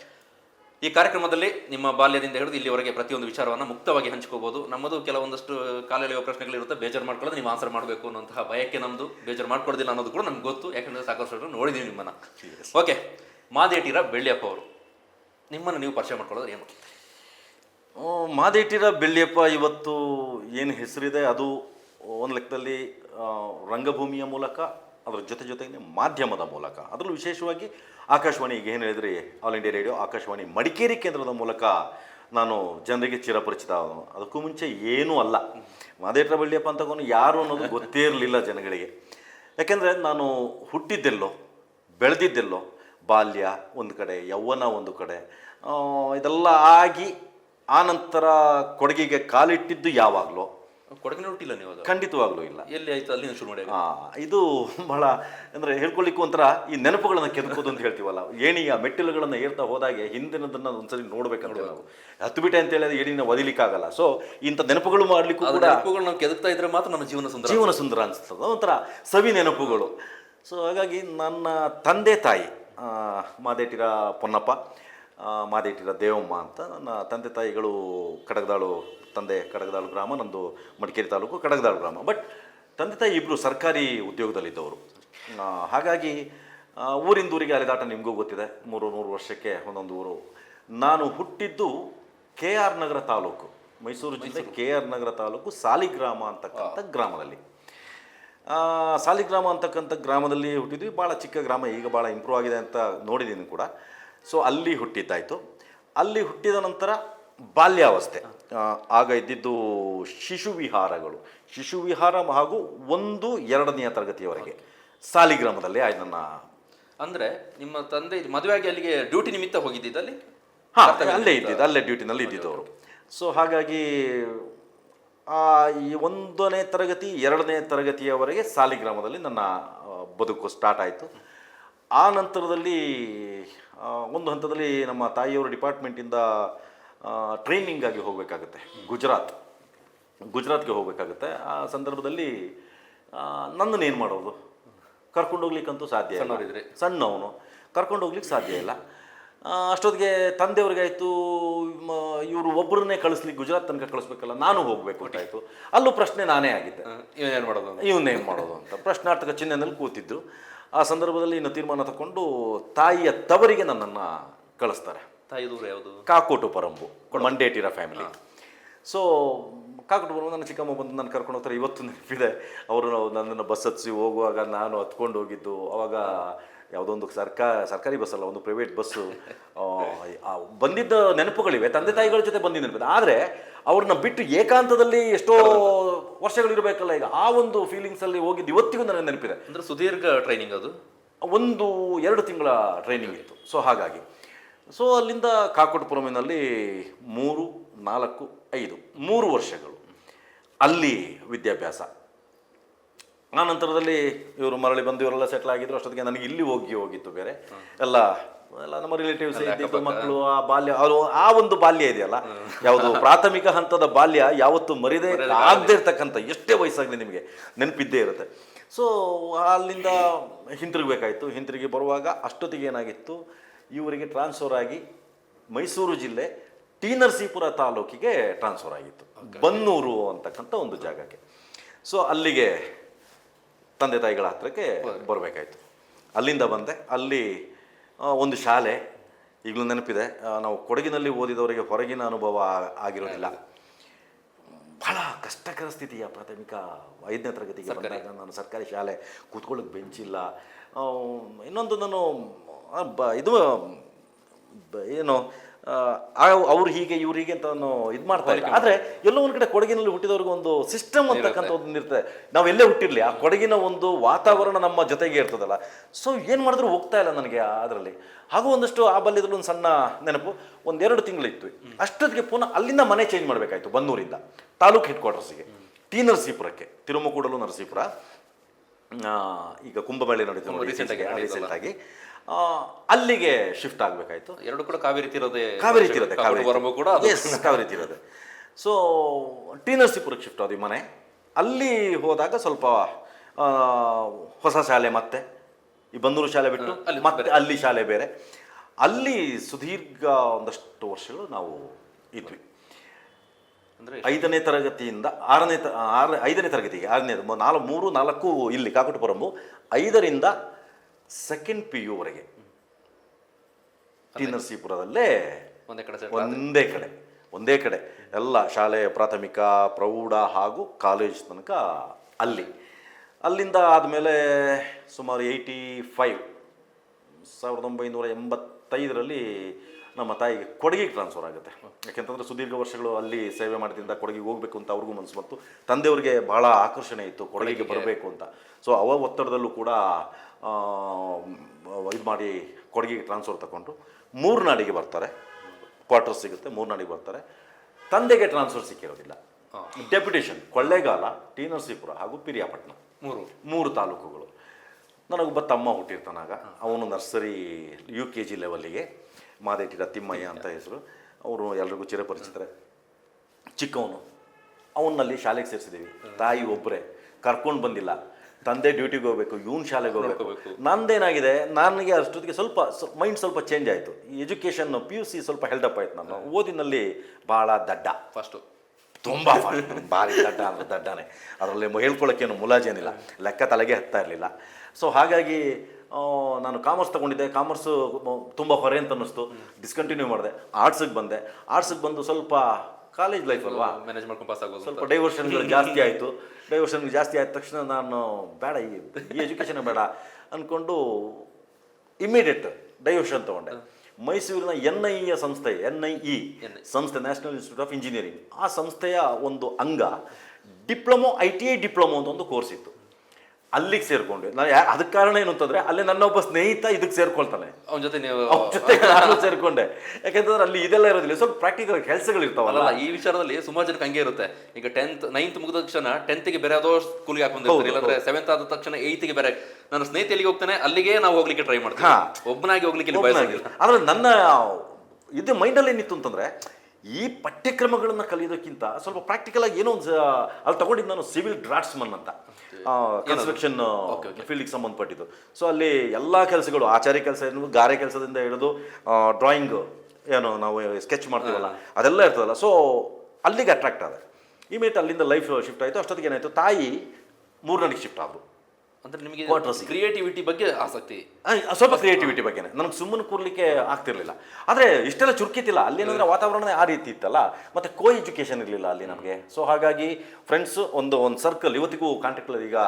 ಈ ಕಾರ್ಯಕ್ರಮದಲ್ಲಿ ನಿಮ್ಮ ಬಾಲ್ಯದಿಂದ ಹಿಡಿದು ಇಲ್ಲಿವರೆಗೆ ಪ್ರತಿಯೊಂದು ವಿಚಾರವನ್ನು ಮುಕ್ತವಾಗಿ ಹಂಚ್ಕೋಬಹುದು ನಮ್ಮದು ಕೆಲವೊಂದಷ್ಟು ಕಾಲೆಳೆಯುವ ಪ್ರಶ್ನೆಗಳಿರುತ್ತೆ. ಬೇಜಾರು ಮಾಡ್ಕೊಳ್ಳೋದು ನೀವು ಆನ್ಸರ್ ಮಾಡಬೇಕು ಅನ್ನೋಂತಹ ಭಯಕ್ಕೆ ನಮ್ಮದು ಬೇಜಾರು ಮಾಡ್ಕೊಡೋದಿಲ್ಲ ಅನ್ನೋದು ಕೂಡ ನಮ್ಗೆ ಗೊತ್ತು. ಯಾಕಂದರೆ ಸಾಕಷ್ಟು ನೋಡಿದ್ದೀವಿ ನಿಮ್ಮನ್ನು. ಓಕೆ. ಮಾದೇಟಿರ ಬೆಳ್ಳಿಯಪ್ಪ ಅವರು. ನಿಮ್ಮನ್ನು ನೀವು ಪರಿಚಯ ಮಾಡ್ಕೊಳ್ಳೋದು ಏನು? ಮಾದೇಟಿರ ಬೆಳ್ಳಿಯಪ್ಪ ಇವತ್ತು ಏನು ಹೆಸರಿದೆ? ಅದು ಒಂದು ಲೆಕ್ಕದಲ್ಲಿ ರಂಗಭೂಮಿಯ ಮೂಲಕ ಅದರ ಜೊತೆ ಜೊತೆಗೆ ಮಾಧ್ಯಮದ ಮೂಲಕ. ಅದರಲ್ಲೂ ವಿಶೇಷವಾಗಿ ಆಕಾಶವಾಣಿ ಈಗ ಏನು ಹೇಳಿದ್ರಿ, All India Radio Akashvani Madikeri ಕೇಂದ್ರದ ಮೂಲಕ ನಾನು ಜನರಿಗೆ ಚಿರಪರಿಚಿತ ಅದಕ್ಕೂ ಮುಂಚೆ ಏನೂ ಅಲ್ಲ. ಮಾದೇಟ್ರ ಬಳ್ಳಿಯಪ್ಪ ಅಂತ ಯಾರು ಅನ್ನೋದು ಗೊತ್ತೇ ಇರಲಿಲ್ಲ ಜನಗಳಿಗೆ. ಯಾಕೆಂದರೆ ನಾನು ಹುಟ್ಟಿದ್ದೆಲ್ಲೋ, ಬೆಳೆದಿದ್ದೆಲ್ಲೋ, ಬಾಲ್ಯ ಒಂದು ಕಡೆ, ಯೌವನ ಒಂದು ಕಡೆ ಇದೆಲ್ಲ ಆಗಿ ಆನಂತರ ಕೊಡಗಿಗೆ ಕಾಲಿಟ್ಟಿದ್ದು ಯಾವಾಗಲೋ ಕೊಡಗಿನ ಹುಟ್ಟಿಲ್ಲ ನೀವು ಅದು? ಖಂಡಿತವಾಗ್ಲೂ ಇಲ್ಲ. ಎಲ್ಲಿ ಆಯ್ತು? ಅಲ್ಲಿ ಶುರು ಮಾಡಿ ಇದು ಬಹಳ ಅಂದರೆ ಹೇಳ್ಕೊಳ್ಳಿಕ್ಕೂ ಒಂಥರ ಈ ನೆನಪುಗಳನ್ನು ಕೆದಕೋದು ಅಂತ ಹೇಳ್ತೀವಲ್ಲ. ಏಣಿಯ ಮೆಟ್ಟಿಲುಗಳನ್ನು ಏರ್ತಾ ಹೋದಾಗೆ ಹಿಂದಿನದನ್ನ ಒಂದ್ಸರಿ ನೋಡ್ಬೇಕಂತ ನಾವು. ಹತ್ತು ಬಿಟ್ಟೆ ಅಂತ ಹೇಳಿದ್ರೆ ಏಣಿನ ಒದಿಲಿಕ್ಕಾಗಲ್ಲ. ಸೊ ಇಂಥ ನೆನಪುಗಳು ಮಾಡ್ಲಿಕ್ಕೂ ಕೂಡ ನೆನಪುಗಳು ನಾವು ಕೆದಕ್ತಾ ಇದ್ರೆ ಮಾತ್ರ ನಮ್ಮ ಜೀವನ ಸುಂದರ ಜೀವನ ಸುಂದರ ಅನಿಸ್ತದೆ. ಒಂಥರ ಸವಿ ನೆನಪುಗಳು. ಸೊ ಹಾಗಾಗಿ ನನ್ನ ತಂದೆ ತಾಯಿ ಮಾದೇಟಿರ ಪೊನ್ನಪ್ಪ ಮಾದೇಟಿರ ದೇವಮ್ಮ ಅಂತ ನನ್ನ ತಂದೆ ತಾಯಿಗಳು ಕಡಗದಾಳು ತಂದೆ ಕಡಗದಾಳು ಗ್ರಾಮ ನಂದು ಮಡಿಕೇರಿ ತಾಲೂಕು ಕಡಗದಾಳು ಗ್ರಾಮ. ಬಟ್ ತಂದೆ ತಾಯಿ ಇಬ್ಬರು ಸರ್ಕಾರಿ ಉದ್ಯೋಗದಲ್ಲಿದ್ದವರು. ಹಾಗಾಗಿ ಊರಿಂದ ಊರಿಗೆ ಅಲೆದಾಟ ನಿಮಗೂ ಗೊತ್ತಿದೆ. ಮೂರು ನೂರು ವರ್ಷಕ್ಕೆ ಒಂದೊಂದು ಊರು. ನಾನು ಹುಟ್ಟಿದ್ದು ಕೆ ಆರ್ ನಗರ ತಾಲೂಕು. ಮೈಸೂರು ಜಿಲ್ಲೆ ಕೆ ಆರ್ ನಗರ ತಾಲೂಕು ಸಾಲಿಗ್ರಾಮ ಅಂತಕ್ಕಂಥ ಗ್ರಾಮದಲ್ಲಿ. ಸಾಲಿಗ್ರಾಮ ಅಂತಕ್ಕಂಥ ಗ್ರಾಮದಲ್ಲಿ ಹುಟ್ಟಿದ್ವಿ. ಭಾಳ ಚಿಕ್ಕ ಗ್ರಾಮ ಈಗ ಭಾಳ ಇಂಪ್ರೂವ್ ಆಗಿದೆ ಅಂತ ನೋಡಿದ್ದೀನಿ ಕೂಡ. ಸೊ ಅಲ್ಲಿ ಹುಟ್ಟಿದ್ದಾಯಿತು. ಅಲ್ಲಿ ಹುಟ್ಟಿದ ನಂತರ ಬಾಲ್ಯಾವಸ್ಥೆ. ಆಗ ಇದ್ದಿದ್ದು ಶಿಶು ವಿಹಾರಗಳು ಶಿಶು ವಿಹಾರ ಹಾಗೂ ಒಂದು ಎರಡನೆಯ ತರಗತಿಯವರೆಗೆ. ಸಾಲಿಗ್ರಾಮದಲ್ಲಿ ಆಯ್ತು ನನ್ನ ಅಂದ್ರೆ ನಿಮ್ಮ ತಂದೆ ಮದುವೆಯಾಗಿ ಅಲ್ಲಿಗೆ ಡ್ಯೂಟಿ ನಿಮಿತ್ತ ಹೋಗಿದ್ದಲ್ಲಿ ಹಾಂ ಅಲ್ಲೇ ಇದ್ದಿದ್ದು ಅಲ್ಲೇ ಡ್ಯೂಟಿನಲ್ಲಿ ಇದ್ದಿದ್ದವರು ಸೊ ಹಾಗಾಗಿ ಆ, ಈ ಒಂದನೇ ತರಗತಿ ಎರಡನೇ ತರಗತಿಯವರೆಗೆ ಸಾಲಿಗ್ರಾಮದಲ್ಲಿ ನನ್ನ ಬದುಕು ಸ್ಟಾರ್ಟ್ ಆಯಿತು. ಆ ನಂತರದಲ್ಲಿ ಒಂದು ಹಂತದಲ್ಲಿ ನಮ್ಮ ತಾಯಿಯವರ ಡಿಪಾರ್ಟ್ಮೆಂಟಿಂದ ಟ್ರೈನಿಂಗ್ ಆಗಿ ಹೋಗಬೇಕಾಗುತ್ತೆ. ಗುಜರಾತ್. ಗುಜರಾತ್ಗೆ ಹೋಗಬೇಕಾಗುತ್ತೆ. ಆ ಸಂದರ್ಭದಲ್ಲಿ ನನ್ನನ್ನು ಏನು ಮಾಡೋದು? ಕರ್ಕೊಂಡು ಹೋಗ್ಲಿಕ್ಕಂತೂ ಸಾಧ್ಯ ಇಲ್ಲ. ಸಣ್ಣವನು. ಕರ್ಕೊಂಡು ಹೋಗ್ಲಿಕ್ಕೆ ಸಾಧ್ಯ ಇಲ್ಲ. ಅಷ್ಟೊತ್ತಿಗೆ ತಂದೆಯವ್ರಿಗಾಯ್ತು ಇವರು ಒಬ್ಬರನ್ನೇ ಕಳಿಸ್ಲಿಕ್ಕೆ ಗುಜರಾತ್ ತನಕ ಕಳಿಸ್ಬೇಕಲ್ಲ ನಾನು ಹೋಗಬೇಕು ಅಂತಾಯ್ತು ಅಲ್ಲೂ ಪ್ರಶ್ನೆ ನಾನೇ ಆಗಿದ್ದೆ. ಇವನೇನು ಮಾಡೋದು. ಇವನ್ನೇನು ಮಾಡೋದು ಅಂತ. ಪ್ರಶ್ನಾರ್ಥಕ ಚಿಹ್ನೆಯಲ್ಲಿ ಕೂತಿದ್ದು ಆ ಸಂದರ್ಭದಲ್ಲಿ ಇನ್ನು ತೀರ್ಮಾನ ತಗೊಂಡು ತಾಯಿಯ ತವರಿಗೆ ನನ್ನನ್ನು ಕಳಿಸ್ತಾರೆ. ತಾಯಿ ದೂರ ಯಾವುದು? ಕಾಕೋಟು ಪರಂಬು ಮಂಡೇಟಿರ ಫ್ಯಾಮಿಲಿ ಸೊ ಕಾಕೋಟು ಪರಂಬು ನನ್ನ ಚಿಕ್ಕಮ್ಮ ಬಂದು ನಾನು ಕರ್ಕೊಂಡು ಹೋಗ್ತಾರೆ. ಇವತ್ತು ನೆನಪಿದೆ. ಅವರು ನನ್ನನ್ನು ಬಸ್ ಹತ್ತಿಸಿ ಹೋಗುವಾಗ ನಾನು ಹತ್ಕೊಂಡು ಹೋಗಿದ್ದು. ಅವಾಗ ಯಾವುದೊಂದು ಒಂದು ಸರ್ಕಾರ ಸರ್ಕಾರಿ ಬಸ್ ಅಲ್ಲ ಒಂದು ಪ್ರೈವೇಟ್ ಬಸ್ಸು ಬಂದಿದ್ದ ನೆನಪುಗಳಿವೆ. ತಂದೆ ತಾಯಿಗಳ ಜೊತೆ ಬಂದಿದ್ದ ನೆನಪಿದೆ ಆದರೆ ಅವ್ರನ್ನ ಬಿಟ್ಟು ಏಕಾಂತದಲ್ಲಿ ಎಷ್ಟೋ ವರ್ಷಗಳಿರಬೇಕಲ್ಲ ಈಗ. ಆ ಒಂದು ಫೀಲಿಂಗ್ಸಲ್ಲಿ ಹೋಗಿದ್ದು ಇವತ್ತಿಗೂ ನನಗೆ ನೆನಪಿದೆ. ಅಂದರೆ ಸುದೀರ್ಘ ಟ್ರೈನಿಂಗ್ ಅದು? ಒಂದು ಎರಡು ತಿಂಗಳ ಟ್ರೈನಿಂಗ್ ಇತ್ತು. ಸೊ ಹಾಗಾಗಿ. ಸೊ ಅಲ್ಲಿಂದ ಕಾಕೋಟಪುರಮಿನಲ್ಲಿ ಮೂರು ನಾಲ್ಕು ಐದು ಮೂರು ವರ್ಷಗಳು ಅಲ್ಲಿ ವಿದ್ಯಾಭ್ಯಾಸ. ಆ ನಂತರದಲ್ಲಿ ಇವರು ಮರಳಿ ಬಂದು ಇವರೆಲ್ಲ ಸೆಟ್ಲ್ ಆಗಿದ್ರು ಅಷ್ಟೊತ್ತಿಗೆ ನನಗೆ ಇಲ್ಲಿ ಹೋಗಿ ಹೋಗಿತ್ತು ಬೇರೆ. ಎಲ್ಲ ಎಲ್ಲ ನಮ್ಮ ರಿಲೇಟಿವ್ಸ್ ಇದ್ದಿದ್ದು ಮಕ್ಕಳು ಆ ಬಾಲ್ಯ ಅವರು ಆ ಒಂದು ಬಾಲ್ಯ ಇದೆಯಲ್ಲ ಯಾವುದು ಪ್ರಾಥಮಿಕ ಹಂತದ ಬಾಲ್ಯ ಯಾವತ್ತು ಮರಿದೇ ಆಗದೆ ಇರ್ತಕ್ಕಂಥ ಎಷ್ಟೇ ವಯಸ್ಸಾಗಲಿ ನಿಮಗೆ ನೆನಪಿದ್ದೇ ಇರುತ್ತೆ. ಸೊ ಅಲ್ಲಿಂದ ಹಿಂತಿರುಗಬೇಕಾಯ್ತು. ಹಿಂತಿರುಗಿ ಬರುವಾಗ ಅಷ್ಟೊತ್ತಿಗೆ ಏನಾಗಿತ್ತು ಇವರಿಗೆ ಟ್ರಾನ್ಸ್ಫರ್ ಆಗಿ ಮೈಸೂರು ಜಿಲ್ಲೆ ಟಿ ನರಸೀಪುರ ತಾಲೂಕಿಗೆ ಟ್ರಾನ್ಸ್ಫರ್ ಆಗಿತ್ತು. ಬನ್ನೂರು ಅಂತಕ್ಕಂಥ ಒಂದು ಜಾಗಕ್ಕೆ. ಸೊ ಅಲ್ಲಿಗೆ ತಂದೆ ತಾಯಿಗಳ ಹತ್ರಕ್ಕೆ ಬರಬೇಕಾಯ್ತು. ಅಲ್ಲಿಂದ ಬಂದೆ. ಅಲ್ಲಿ ಒಂದು ಶಾಲೆ ಈಗಲೂ ನೆನಪಿದೆ. ನಾವು ಕೊಡಗಿನಲ್ಲಿ ಓದಿದವರಿಗೆ ಹೊರಗಿನ ಅನುಭವ ಆಗಿರೋದಿಲ್ಲ. ಬಹಳ ಕಷ್ಟಕರ ಸ್ಥಿತಿಯ ಪ್ರಾಥಮಿಕ ಐದನೇ ತರಗತಿಗೆ ಬಂದಾಗ ನಾನು ಸರ್ಕಾರಿ ಶಾಲೆ ಕೂತ್ಕೊಳ್ಳೋಕೆ ಬೆಂಚಿಲ್ಲ ಇನ್ನೊಂದು ನಾನು ಬ ಇದು ಬ- ಏನು ಅವ್ರು ಹೀಗೆ ಇವ್ರು ಹೀಗೆ ಅಂತ ಇದು ಮಾಡ್ತಾ ಇಲ್ಲ ಆದರೆ ಎಲ್ಲೋ ಒಂದು ಕಡೆ ಕೊಡಗಿನಲ್ಲಿ ಹುಟ್ಟಿದವ್ರಿಗೆ ಒಂದು ಸಿಸ್ಟಮ್ ಅಂತಕ್ಕಂಥ ಒಂದು ಇರ್ತದೆ. ನಾವು ಎಲ್ಲೇ ಹುಟ್ಟಿರಲಿ ಆ ಕೊಡಗಿನ ಒಂದು ವಾತಾವರಣ ನಮ್ಮ ಜೊತೆಗೆ ಇರ್ತದಲ್ಲ. ಸೊ ಏನು ಮಾಡಿದ್ರು ಹೋಗ್ತಾ ಇಲ್ಲ ನನಗೆ ಅದರಲ್ಲಿ. ಹಾಗೂ ಒಂದಷ್ಟು ಆ ಬಲ್ಯದಲ್ಲಿ ಒಂದು ಸಣ್ಣ ನೆನಪು ಒಂದೆರಡು ತಿಂಗಳಿತ್ತು. ಅಷ್ಟೊತ್ತಿಗೆ ಪುನಃ ಅಲ್ಲಿಂದ ಮನೆ ಚೇಂಜ್ ಮಾಡಬೇಕಾಯ್ತು ಬನ್ನೂರಿಂದ. ತಾಲೂಕು ಹೆಡ್ ಕ್ವಾರ್ಟರ್ಸಿಗೆ ಟಿ ನರಸೀಪುರಕ್ಕೆ ತಿರುಮಕೂಡಲು ನರಸೀಪುರ. ಆ, ಈಗ ಕುಂಭಮೇಳೆ ನಡೀತು ರೀಸೆಂಟಾಗಿ recent ಆಗಿ. ಅಲ್ಲಿಗೆ ಶಿಫ್ಟ್ ಆಗಬೇಕಾಯ್ತು. ಎರಡು ಕೂಡ ಕಾವೇರಿ ತೀರದೆ ಕಾವೇರಿ ತೀರದೆ ಕಾವೇರಿ ಕೂಡ ಕಾವೇರಿ ತೀರದೆ. ಸೊ ಟಿ ನರಸೀಪುರಕ್ಕೆ ಶಿಫ್ಟ್ ಆದ್ವಿ ಮನೆ. ಅಲ್ಲಿ ಹೋದಾಗ ಸ್ವಲ್ಪ ಹೊಸ ಶಾಲೆ ಮತ್ತೆ ಈ ಬಂದೂರು ಶಾಲೆ ಬಿಟ್ಟು ಅಲ್ಲಿ ಮತ್ತೆ ಅಲ್ಲಿ ಶಾಲೆ ಬೇರೆ. ಅಲ್ಲಿ ಸುದೀರ್ಘ ಒಂದಷ್ಟು ವರ್ಷಗಳು ನಾವು ಇದ್ವಿ. ಅಂದ್ರೆ ಐದನೇ ತರಗತಿಯಿಂದ ಆರನೇ ತ ಆರ ಐದನೇ ತರಗತಿಗೆ ಆರನೇ ನಾಲ್ಕು ಮೂರು ನಾಲ್ಕು ಇಲ್ಲಿ ಕಾಕಟಪುರಮು ಐದರಿಂದ ಸೆಕೆಂಡ್ ಪಿ ಯುವರೆಗೆ ಟಿ ನರಸೀಪುರದಲ್ಲೇ ಒಂದೇ ಕಡೆ ಒಂದೇ ಕಡೆ ಒಂದೇ ಕಡೆ. ಎಲ್ಲ ಶಾಲೆ ಪ್ರಾಥಮಿಕ ಪ್ರೌಢ ಹಾಗೂ ಕಾಲೇಜ್ ತನಕ ಅಲ್ಲಿ. ಅಲ್ಲಿಂದ ಆದಮೇಲೆ ಸುಮಾರು ಏಯ್ಟಿ ಫೈವ್ ಸಾವಿರದ ಒಂಬೈನೂರ ಎಂಬತ್ತೈದರಲ್ಲಿ ನಮ್ಮ ತಾಯಿಗೆ ಕೊಡಗಿಗೆ ಟ್ರಾನ್ಸ್ಫರ್ ಆಗುತ್ತೆ. ಯಾಕೆಂತಂದರೆ ಸುದೀರ್ಘ ವರ್ಷಗಳು ಅಲ್ಲಿ ಸೇವೆ ಮಾಡಿದ್ರಿಂದ ಕೊಡಗಿಗೆ ಹೋಗಬೇಕು ಅಂತ ಅವ್ರಿಗೂ ಮನಸ್ಸು ಬಂತು. ತಂದೆಯವ್ರಿಗೆ ಭಾಳ ಆಕರ್ಷಣೆ ಇತ್ತು ಕೊಡಗಿಗೆ ಬರಬೇಕು ಅಂತ. ಸೊ ಅವ ಒತ್ತಡದಲ್ಲೂ ಕೂಡ ಇದು ಮಾಡಿ ಕೊಡಗಿಗೆ ಟ್ರಾನ್ಸ್ಫರ್ ತಗೊಂಡು ಮೂರ್ನಾಡಿಗೆ ಬರ್ತಾರೆ. ಕ್ವಾರ್ಟರ್ಸ್ ಸಿಗುತ್ತೆ ಮೂರ್ನಾಡಿಗೆ ಬರ್ತಾರೆ. ತಂದೆಗೆ ಟ್ರಾನ್ಸ್ಫರ್ ಸಿಕ್ಕಿರೋದಿಲ್ಲ. ಡೆಪ್ಯುಟೇಷನ್ ಕೊಳ್ಳೇಗಾಲ ಟಿ ನರಸೀಪುರ ಹಾಗೂ ಪಿರಿಯಾಪಟ್ಟಣ. ಮೂರು. ಮೂರು ತಾಲೂಕುಗಳು. ನನಗೊಬ್ಬ ತಮ್ಮ ಹುಟ್ಟಿರ್ತಾನಾಗ ಅವನು ನರ್ಸರಿ ಯು ಕೆ ಜಿ ಲೆವೆಲ್ಲಿಗೆ ಮಾದೇಟಿರ ತಿಮ್ಮಯ್ಯ ಅಂತ ಹೆಸರು. ಅವರು ಎಲ್ರಿಗೂ ಚಿರಪರಿಚಿತರೆ. ಚಿಕ್ಕವನು. ಅವನಲ್ಲಿ ಶಾಲೆಗೆ ಸೇರಿಸಿದ್ದೀವಿ. ತಾಯಿ ಒಬ್ಬರೇ. ಕರ್ಕೊಂಡು ಬಂದಿಲ್ಲ. ತಂದೆ ಡ್ಯೂಟಿಗೆ ಹೋಗ್ಬೇಕು ಇವನ್ ಶಾಲೆಗೆ ಹೋಗ್ಬೇಕು. ನಂದೇನಾಗಿದೆ ನನಗೆ ಅಷ್ಟೊತ್ತಿಗೆ ಸ್ವಲ್ಪ ಮೈಂಡ್ ಸ್ವಲ್ಪ ಚೇಂಜ್ ಆಯಿತು. ಈ ಎಜುಕೇಷನ್ ಪಿ ಯು ಸಿ ಸ್ವಲ್ಪ ಹೆಲ್ಡಪ್ ಆಯ್ತು ನಾನು. ಓದಿನಲ್ಲಿ ಭಾಳ ದಡ್ಡ. ಫಸ್ಟು ತುಂಬ ಭಾರಿ. ದಡ್ಡ ಅಂದ್ರೆ ದಡ್ಡನೇ. ಅದರಲ್ಲಿ ಹೇಳ್ಕೊಳ್ಳೋಕ್ಕೇನು ಮುಲಾಜೇನಿಲ್ಲ ಲೆಕ್ಕ ತಲೆಗೆ ಹತ್ತಾ ಇರಲಿಲ್ಲ. ಸೊ ಹಾಗಾಗಿ ನಾನು ಕಾಮರ್ಸ್ ತಗೊಂಡಿದ್ದೆ. ಕಾಮರ್ಸು ತುಂಬ ಹೊರೆ ಅಂತ ಅನ್ನಿಸ್ತು. ಡಿಸ್ಕಂಟಿನ್ಯೂ ಮಾಡಿದೆ. ಆರ್ಟ್ಸಿಗೆ ಬಂದೆ. ಆರ್ಟ್ಸಿಗೆ ಬಂದು ಸ್ವಲ್ಪ ಕಾಲೇಜ್ ಲೈಫ್ ಅಲ್ವಾ? ಮ್ಯಾನೇಜ್ ಮಾಡ್ಕೊಂಡು ಪಾಸ್ ಆಗೋದು ಸ್ವಲ್ಪ ಡೈವರ್ಷನ್ಗಳು [laughs] ಜಾಸ್ತಿ ಆಯಿತು. ಡೈವರ್ಷನ್ ಜಾಸ್ತಿ ಆದ ತಕ್ಷಣ ನಾನು ಬೇಡ ಈ ಎಜುಕೇಷನ್ ಬೇಡ ಅಂದ್ಕೊಂಡು ಇಮಿಡಿಯೇಟ್ ಡೈವರ್ಷನ್ ತಗೊಂಡೆ. ಮೈಸೂರಿನ ಎನ್ ಐ ಎ ಸಂಸ್ಥೆ ಎನ್ ಐ ಇ ಸಂಸ್ಥೆ ನ್ಯಾಷನಲ್ ಇನ್ಸ್ಟಿಟ್ಯೂಟ್ ಆಫ್ ಇಂಜಿನಿಯರಿಂಗ್ ಆ ಸಂಸ್ಥೆಯ ಒಂದು ಅಂಗ diploma I T I diploma ಅಂತ ಒಂದು ಕೋರ್ಸ್ ಇತ್ತು. ಅಲ್ಲಿಗೆ ಸೇರ್ಕೊಂಡೆ. ನಾನು ಯಾ ಅದಕ್ಕೆ ಕಾರಣ ಏನು ಅಂತಂದ್ರೆ ಅಲ್ಲಿ ನನ್ನ ಒಬ್ಬ ಸ್ನೇಹಿತ ಇದಕ್ಕೆ ಸೇರ್ಕೊಳ್ತಾನೆ. ಅವನ ಜೊತೆ ನೀವು ಅವ್ನ ಜೊತೆ [laughs] ನಾನು ಸೇರ್ಕೊಂಡೆ. ಯಾಕಂದ್ರೆ ಅಲ್ಲಿ ಇದೆಲ್ಲ ಇರೋದಿಲ್ಲ. ಸ್ವಲ್ಪ ಪ್ರಾಕ್ಟಿಕಲ್ ಕೆಲಸಗಳು ಇರ್ತಾವಲ್ಲ. ಅಲ್ಲ ಈ ವಿಚಾರದಲ್ಲಿ ಸುಮಾರು ಜನಕ್ಕೆ ಹಂಗೆ ಇರುತ್ತೆ. ಈಗ ಟೆಂತ್ ನೈನ್ತ್ ಮುಗಿದ ತಕ್ಷಣ ಟೆಂತ್ಗೆ ಬೇರೆ ಯಾವುದೋ ಸ್ಕೂಲ್ಗೆ ಹಾಕೊಂಡಿರ್ತಾರೆ ಇಲ್ಲಾಂದ್ರೆ ಸೆವೆಂತ್ ಆದ ತಕ್ಷಣ ಏಯ್ತ್ಗೆ ಬೇರೆ. ನನ್ನ ಸ್ನೇಹಿತ ಎಲ್ಲಿಗೆ ಹೋಗ್ತಾನೆ? ಅಲ್ಲಿಗೆ ನಾವು ಹೋಗ್ಲಿಕ್ಕೆ ಟ್ರೈ ಮಾಡ್ತೀವಿ. ಒಬ್ಬನಾಗಿ ಹೋಗ್ಲಿಕ್ಕೆ ಇಲ್ಲಿ ಒಬ್ನಾಗಿ. ಬಯಸೋದಿಲ್ಲ. ಆದ್ರೆ ನನ್ನ ಇದು ಮೈಂಡಲ್ಲಿ ಏನಿತ್ತು ಅಂತಂದ್ರೆ ಈ ಪಠ್ಯಕ್ರಮಗಳನ್ನು ಕಲಿಯೋದಕ್ಕಿಂತ ಸ್ವಲ್ಪ ಪ್ರಾಕ್ಟಿಕಲ್ ಆಗಿ ಏನೋ ಒಂದು ಅಲ್ಲಿ ತಗೊಂಡಿದ್ದು ನಾನು ಸಿವಿಲ್ ಡ್ರಾಫ್ಟ್ಸ್ಮನ್ ಅಂತ. ಕನ್ಸ್ಟ್ರಕ್ಷನ್ ಫೀಲ್ಡ್ಗೆ ಸಂಬಂಧಪಟ್ಟಿದ್ದು. ಸೊ ಅಲ್ಲಿ ಎಲ್ಲ ಕೆಲಸಗಳು ಆಚಾರ್ಯ ಕೆಲಸ ಏನು ಗಾರೆ ಕೆಲಸದಿಂದ ಹಿಡಿದು ಡ್ರಾಯಿಂಗ್ ಏನು ನಾವು ಸ್ಕೆಚ್ ಮಾಡ್ತೀವಲ್ಲ ಅದೆಲ್ಲ ಇರ್ತದಲ್ಲ. ಸೊ ಅಲ್ಲಿಗೆ ಅಟ್ರಾಕ್ಟ್ ಆದ. ಇಮಿಡಿಯೇಟ್ ಅಲ್ಲಿಂದ ಲೈಫ್ ಶಿಫ್ಟ್ ಆಯಿತು ಅಷ್ಟೊತ್ತಿಗೆ ಏನಾಯಿತು ತಾಯಿ ಮೂರನೇಗೆ ಶಿಫ್ಟ್ ಆದರು ಅಂದ್ರೆ ನಿಮಗೆ. ಕ್ರಿಯೇಟಿವಿಟಿ ಬಗ್ಗೆ ಆಸಕ್ತಿ. ಸ್ವಲ್ಪ ಕ್ರಿಯೇಟಿವಿಟಿ ಬಗ್ಗೆ ನನಗೆ ಸುಮ್ಮನೆ ಕೂರ್ಲಿಕ್ಕೆ ಆಗ್ತಿರ್ಲಿಲ್ಲ. ಆದರೆ ಇಷ್ಟೆಲ್ಲ ಚುರುಕಿತಿಲ್ಲ ಅಲ್ಲಿ ಏನಂದ್ರೆ ವಾತಾವರಣ ಆ ರೀತಿ ಇತ್ತಲ್ಲ ಮತ್ತೆ ಕೋ ಎಜುಕೇಷನ್ ಇರಲಿಲ್ಲ ಅಲ್ಲಿ ನಮಗೆ. ಸೊ ಹಾಗಾಗಿ ಫ್ರೆಂಡ್ಸ್ ಒಂದು ಒಂದು ಸರ್ಕಲ್ ಇವತ್ತಿಗೂ ಕಾಂಟ್ಯಾಕ್ಟ್ ಈಗ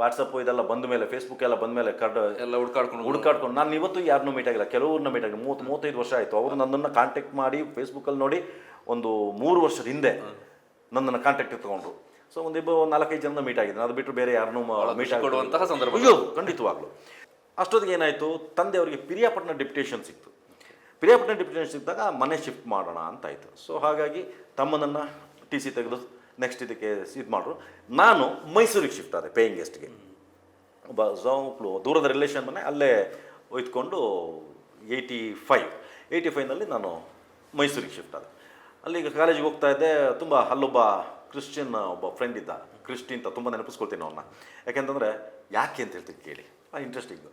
ವಾಟ್ಸಪ್ ಇದೆಲ್ಲ ಬಂದ ಮೇಲೆ ಫೇಸ್ಬುಕ್ ಎಲ್ಲ ಬಂದ ಮೇಲೆ ಕಡ್ ಎಲ್ಲ ಹುಡ್ಕಾಡ್ಕೊಂಡು ಹುಡ್ಕಾಡ್ಕೊಂಡು ನಾನು ಇವತ್ತು ಯಾರನ್ನೂ ಮೀಟ್ ಆಗಿಲ್ಲ. ಕೆಲವ್ರನ್ನ ಮೀಟ್ ಆಗಿಲ್ಲ. ಮೂವತ್ತು ಮೂವತ್ತೈದು ವರ್ಷ ಆಯಿತು. ಅವರು ನನ್ನನ್ನು ಕಾಂಟ್ಯಾಕ್ಟ್ ಮಾಡಿ ಫೇಸ್ಬುಕ್ಕಲ್ಲಿ ನೋಡಿ ಒಂದು ಮೂರು ವರ್ಷದ ಹಿಂದೆ ನನ್ನನ್ನು ಕಾಂಟ್ಯಾಕ್ಟ್ ತಗೊಂಡ್ರು ಸೊ ಒಂದಿಬ್ಬರು ಒಂದು ನಾಲ್ಕೈದು ಜನ ಮೀಟ್ ಆಗಿದ್ದೀನಿ. ಅದು ಬಿಟ್ಟರೆ ಬೇರೆ ಯಾರನ್ನೂ ಮೀಟ್ ಕೊಡುವಂತಹ ಸಂದರ್ಭ. ಅಯ್ಯೋ ಖಂಡಿತವಾಗ್ಲು. ಅಷ್ಟೊತ್ತಿಗೆ ಏನಾಯಿತು? ತಂದೆ ಅವರಿಗೆ ಪಿರಿಯಾಪಟ್ಟಣ ಡೆಪ್ಯುಟೇಷನ್ ಸಿಕ್ತು. ಪಿರಿಯಾಪಟ್ಟಣ ಡೆಪ್ಯುಟೇಷನ್ ಸಿಕ್ಕಿದಾಗ ಮನೆ ಶಿಫ್ಟ್ ಮಾಡೋಣ ಅಂತ ಆಯಿತು. ಸೊ ಹಾಗಾಗಿ ತಮ್ಮನನ್ನು ಟಿ ಸಿ ತೆಗೆದು ನೆಕ್ಸ್ಟ್ ಇದಕ್ಕೆ ಇದು ಮಾಡ್ರು. ನಾನು ಮೈಸೂರಿಗೆ ಶಿಫ್ಟ್ ಆದೆ ಪೇಯಿಂಗ್ ಗೆಸ್ಟ್ಗೆ ಒಬ್ಬ ಸೌಪ್ಲು ದೂರದ ರಿಲೇಷನ್ ಮನೆ ಅಲ್ಲೇ ಒಯ್ದುಕೊಂಡು ಏಯ್ಟಿ ಫೈವ್ ಏಯ್ಟಿ ಫೈವ್ನಲ್ಲಿ ನಾನು ಮೈಸೂರಿಗೆ ಶಿಫ್ಟ್ ಆದೆ. ಅಲ್ಲಿಗೆ ಕಾಲೇಜಿಗೆ ಹೋಗ್ತಾ ಇದ್ದೆ ತುಂಬ ಅಲ್ಲೊಬ್ಬ ಕ್ರಿಶ್ಚಿಯನ್ ಒಬ್ಬ ಫ್ರೆಂಡ್ ಇದ್ದ ಕ್ರಿಸ್ಟಿ ಅಂತ ತುಂಬ ನೆನಪಿಸ್ಕೊಳ್ತೀನಿ ಅವನ್ನ ಯಾಕೆಂತಂದರೆ ಯಾಕೆ ಅಂತ ಹೇಳ್ತೀನಿ ಕೇಳಿ. ಆ ಇಂಟ್ರೆಸ್ಟಿಂಗು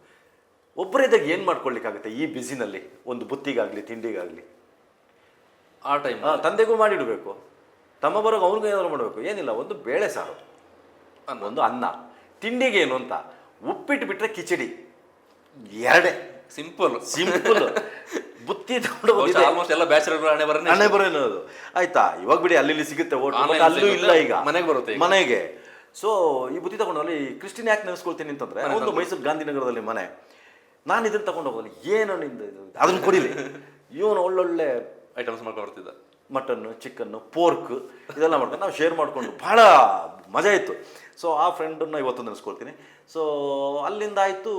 ಒಬ್ಬರಿದ್ದಾಗ ಏನು ಮಾಡ್ಕೊಳ್ಳಿಕ್ಕಾಗುತ್ತೆ ಈ ಬ್ಯುಸಿನಲ್ಲಿ ಒಂದು ಬುತ್ತಿಗಾಗಲಿ ತಿಂಡಿಗಾಗಲಿ. ಆ ಟೈಮ್ ತಂದೆಗೂ ಮಾಡಿಡಬೇಕು. ತಮ್ಮ ಬರೋಗ ಅವ್ರಿಗೂ ಏನಾದ್ರು ಮಾಡಬೇಕು. ಏನಿಲ್ಲ ಒಂದು ಬೇಳೆ ಸಾರು. ಒಂದು ಅನ್ನ. ತಿಂಡಿಗೆ ಏನು ಅಂತ? ಉಪ್ಪಿಟ್ಟು ಬಿಟ್ಟರೆ ಕಿಚಡಿ. ಎರಡೇ. ಸಿಂಪಲ್ ಸಿಂಪಲ್ [laughs] ಬುತ್ತಿ. ಆಲ್ಮೋಸ್ಟ್ ಎಲ್ಲ ಬ್ಯಾಚುಲರ್ ಹಣೆ ಬರನೇ ಹಣೆ ಆಯ್ತಾ? ಇವಾಗ ಬಿಡಿ ಅಲ್ಲಿ ಇಲ್ಲಿ ಸಿಗುತ್ತೆ ಓಟ್ ಅಲ್ಲೂ ಇಲ್ಲ ಈಗ. ಮನೆಗೆ ಬರುತ್ತೆ ಮನೆಗೆ. ಸೊ ಈ ಬುತ್ತಿ ತಗೊಂಡು ಅಲ್ಲಿ ಕ್ರಿಸ್ಟಿನ್ ಯಾಕೆ ನೆನೆಸ್ಕೊಳ್ತೀನಿ ಅಂತಂದ್ರೆ ಒಂದು ಮೈಸೂರು ಗಾಂಧಿನಗರದಲ್ಲಿ ಮನೆ. ನಾನು ಇದನ್ನ ತಗೊಂಡು ಹೋಗೋದು ಏನು ನಿಂದು ಅದನ್ನ ಕೊಡಿಲಿ. [laughs] ಇವನು ಒಳ್ಳೊಳ್ಳೆ ಐಟಮ್ಸ್ ಮಾಡ್ಕೊಂಡು ಬರ್ತಿದ್ದ. ಮಟನ್ನು, ಚಿಕನ್ನು, ಪೋರ್ಕ್ ಇದೆಲ್ಲ ಮಾಡ್ಕೊಂಡು ನಾವು ಶೇರ್ ಮಾಡಿಕೊಂಡು ಭಾಳ ಮಜಾ ಇತ್ತು. ಸೊ ಆ ಫ್ರೆಂಡನ್ನು ಇವತ್ತು ನೆನೆಸ್ಕೊಳ್ತೀನಿ. ಸೊ ಅಲ್ಲಿಂದ ಆಯಿತು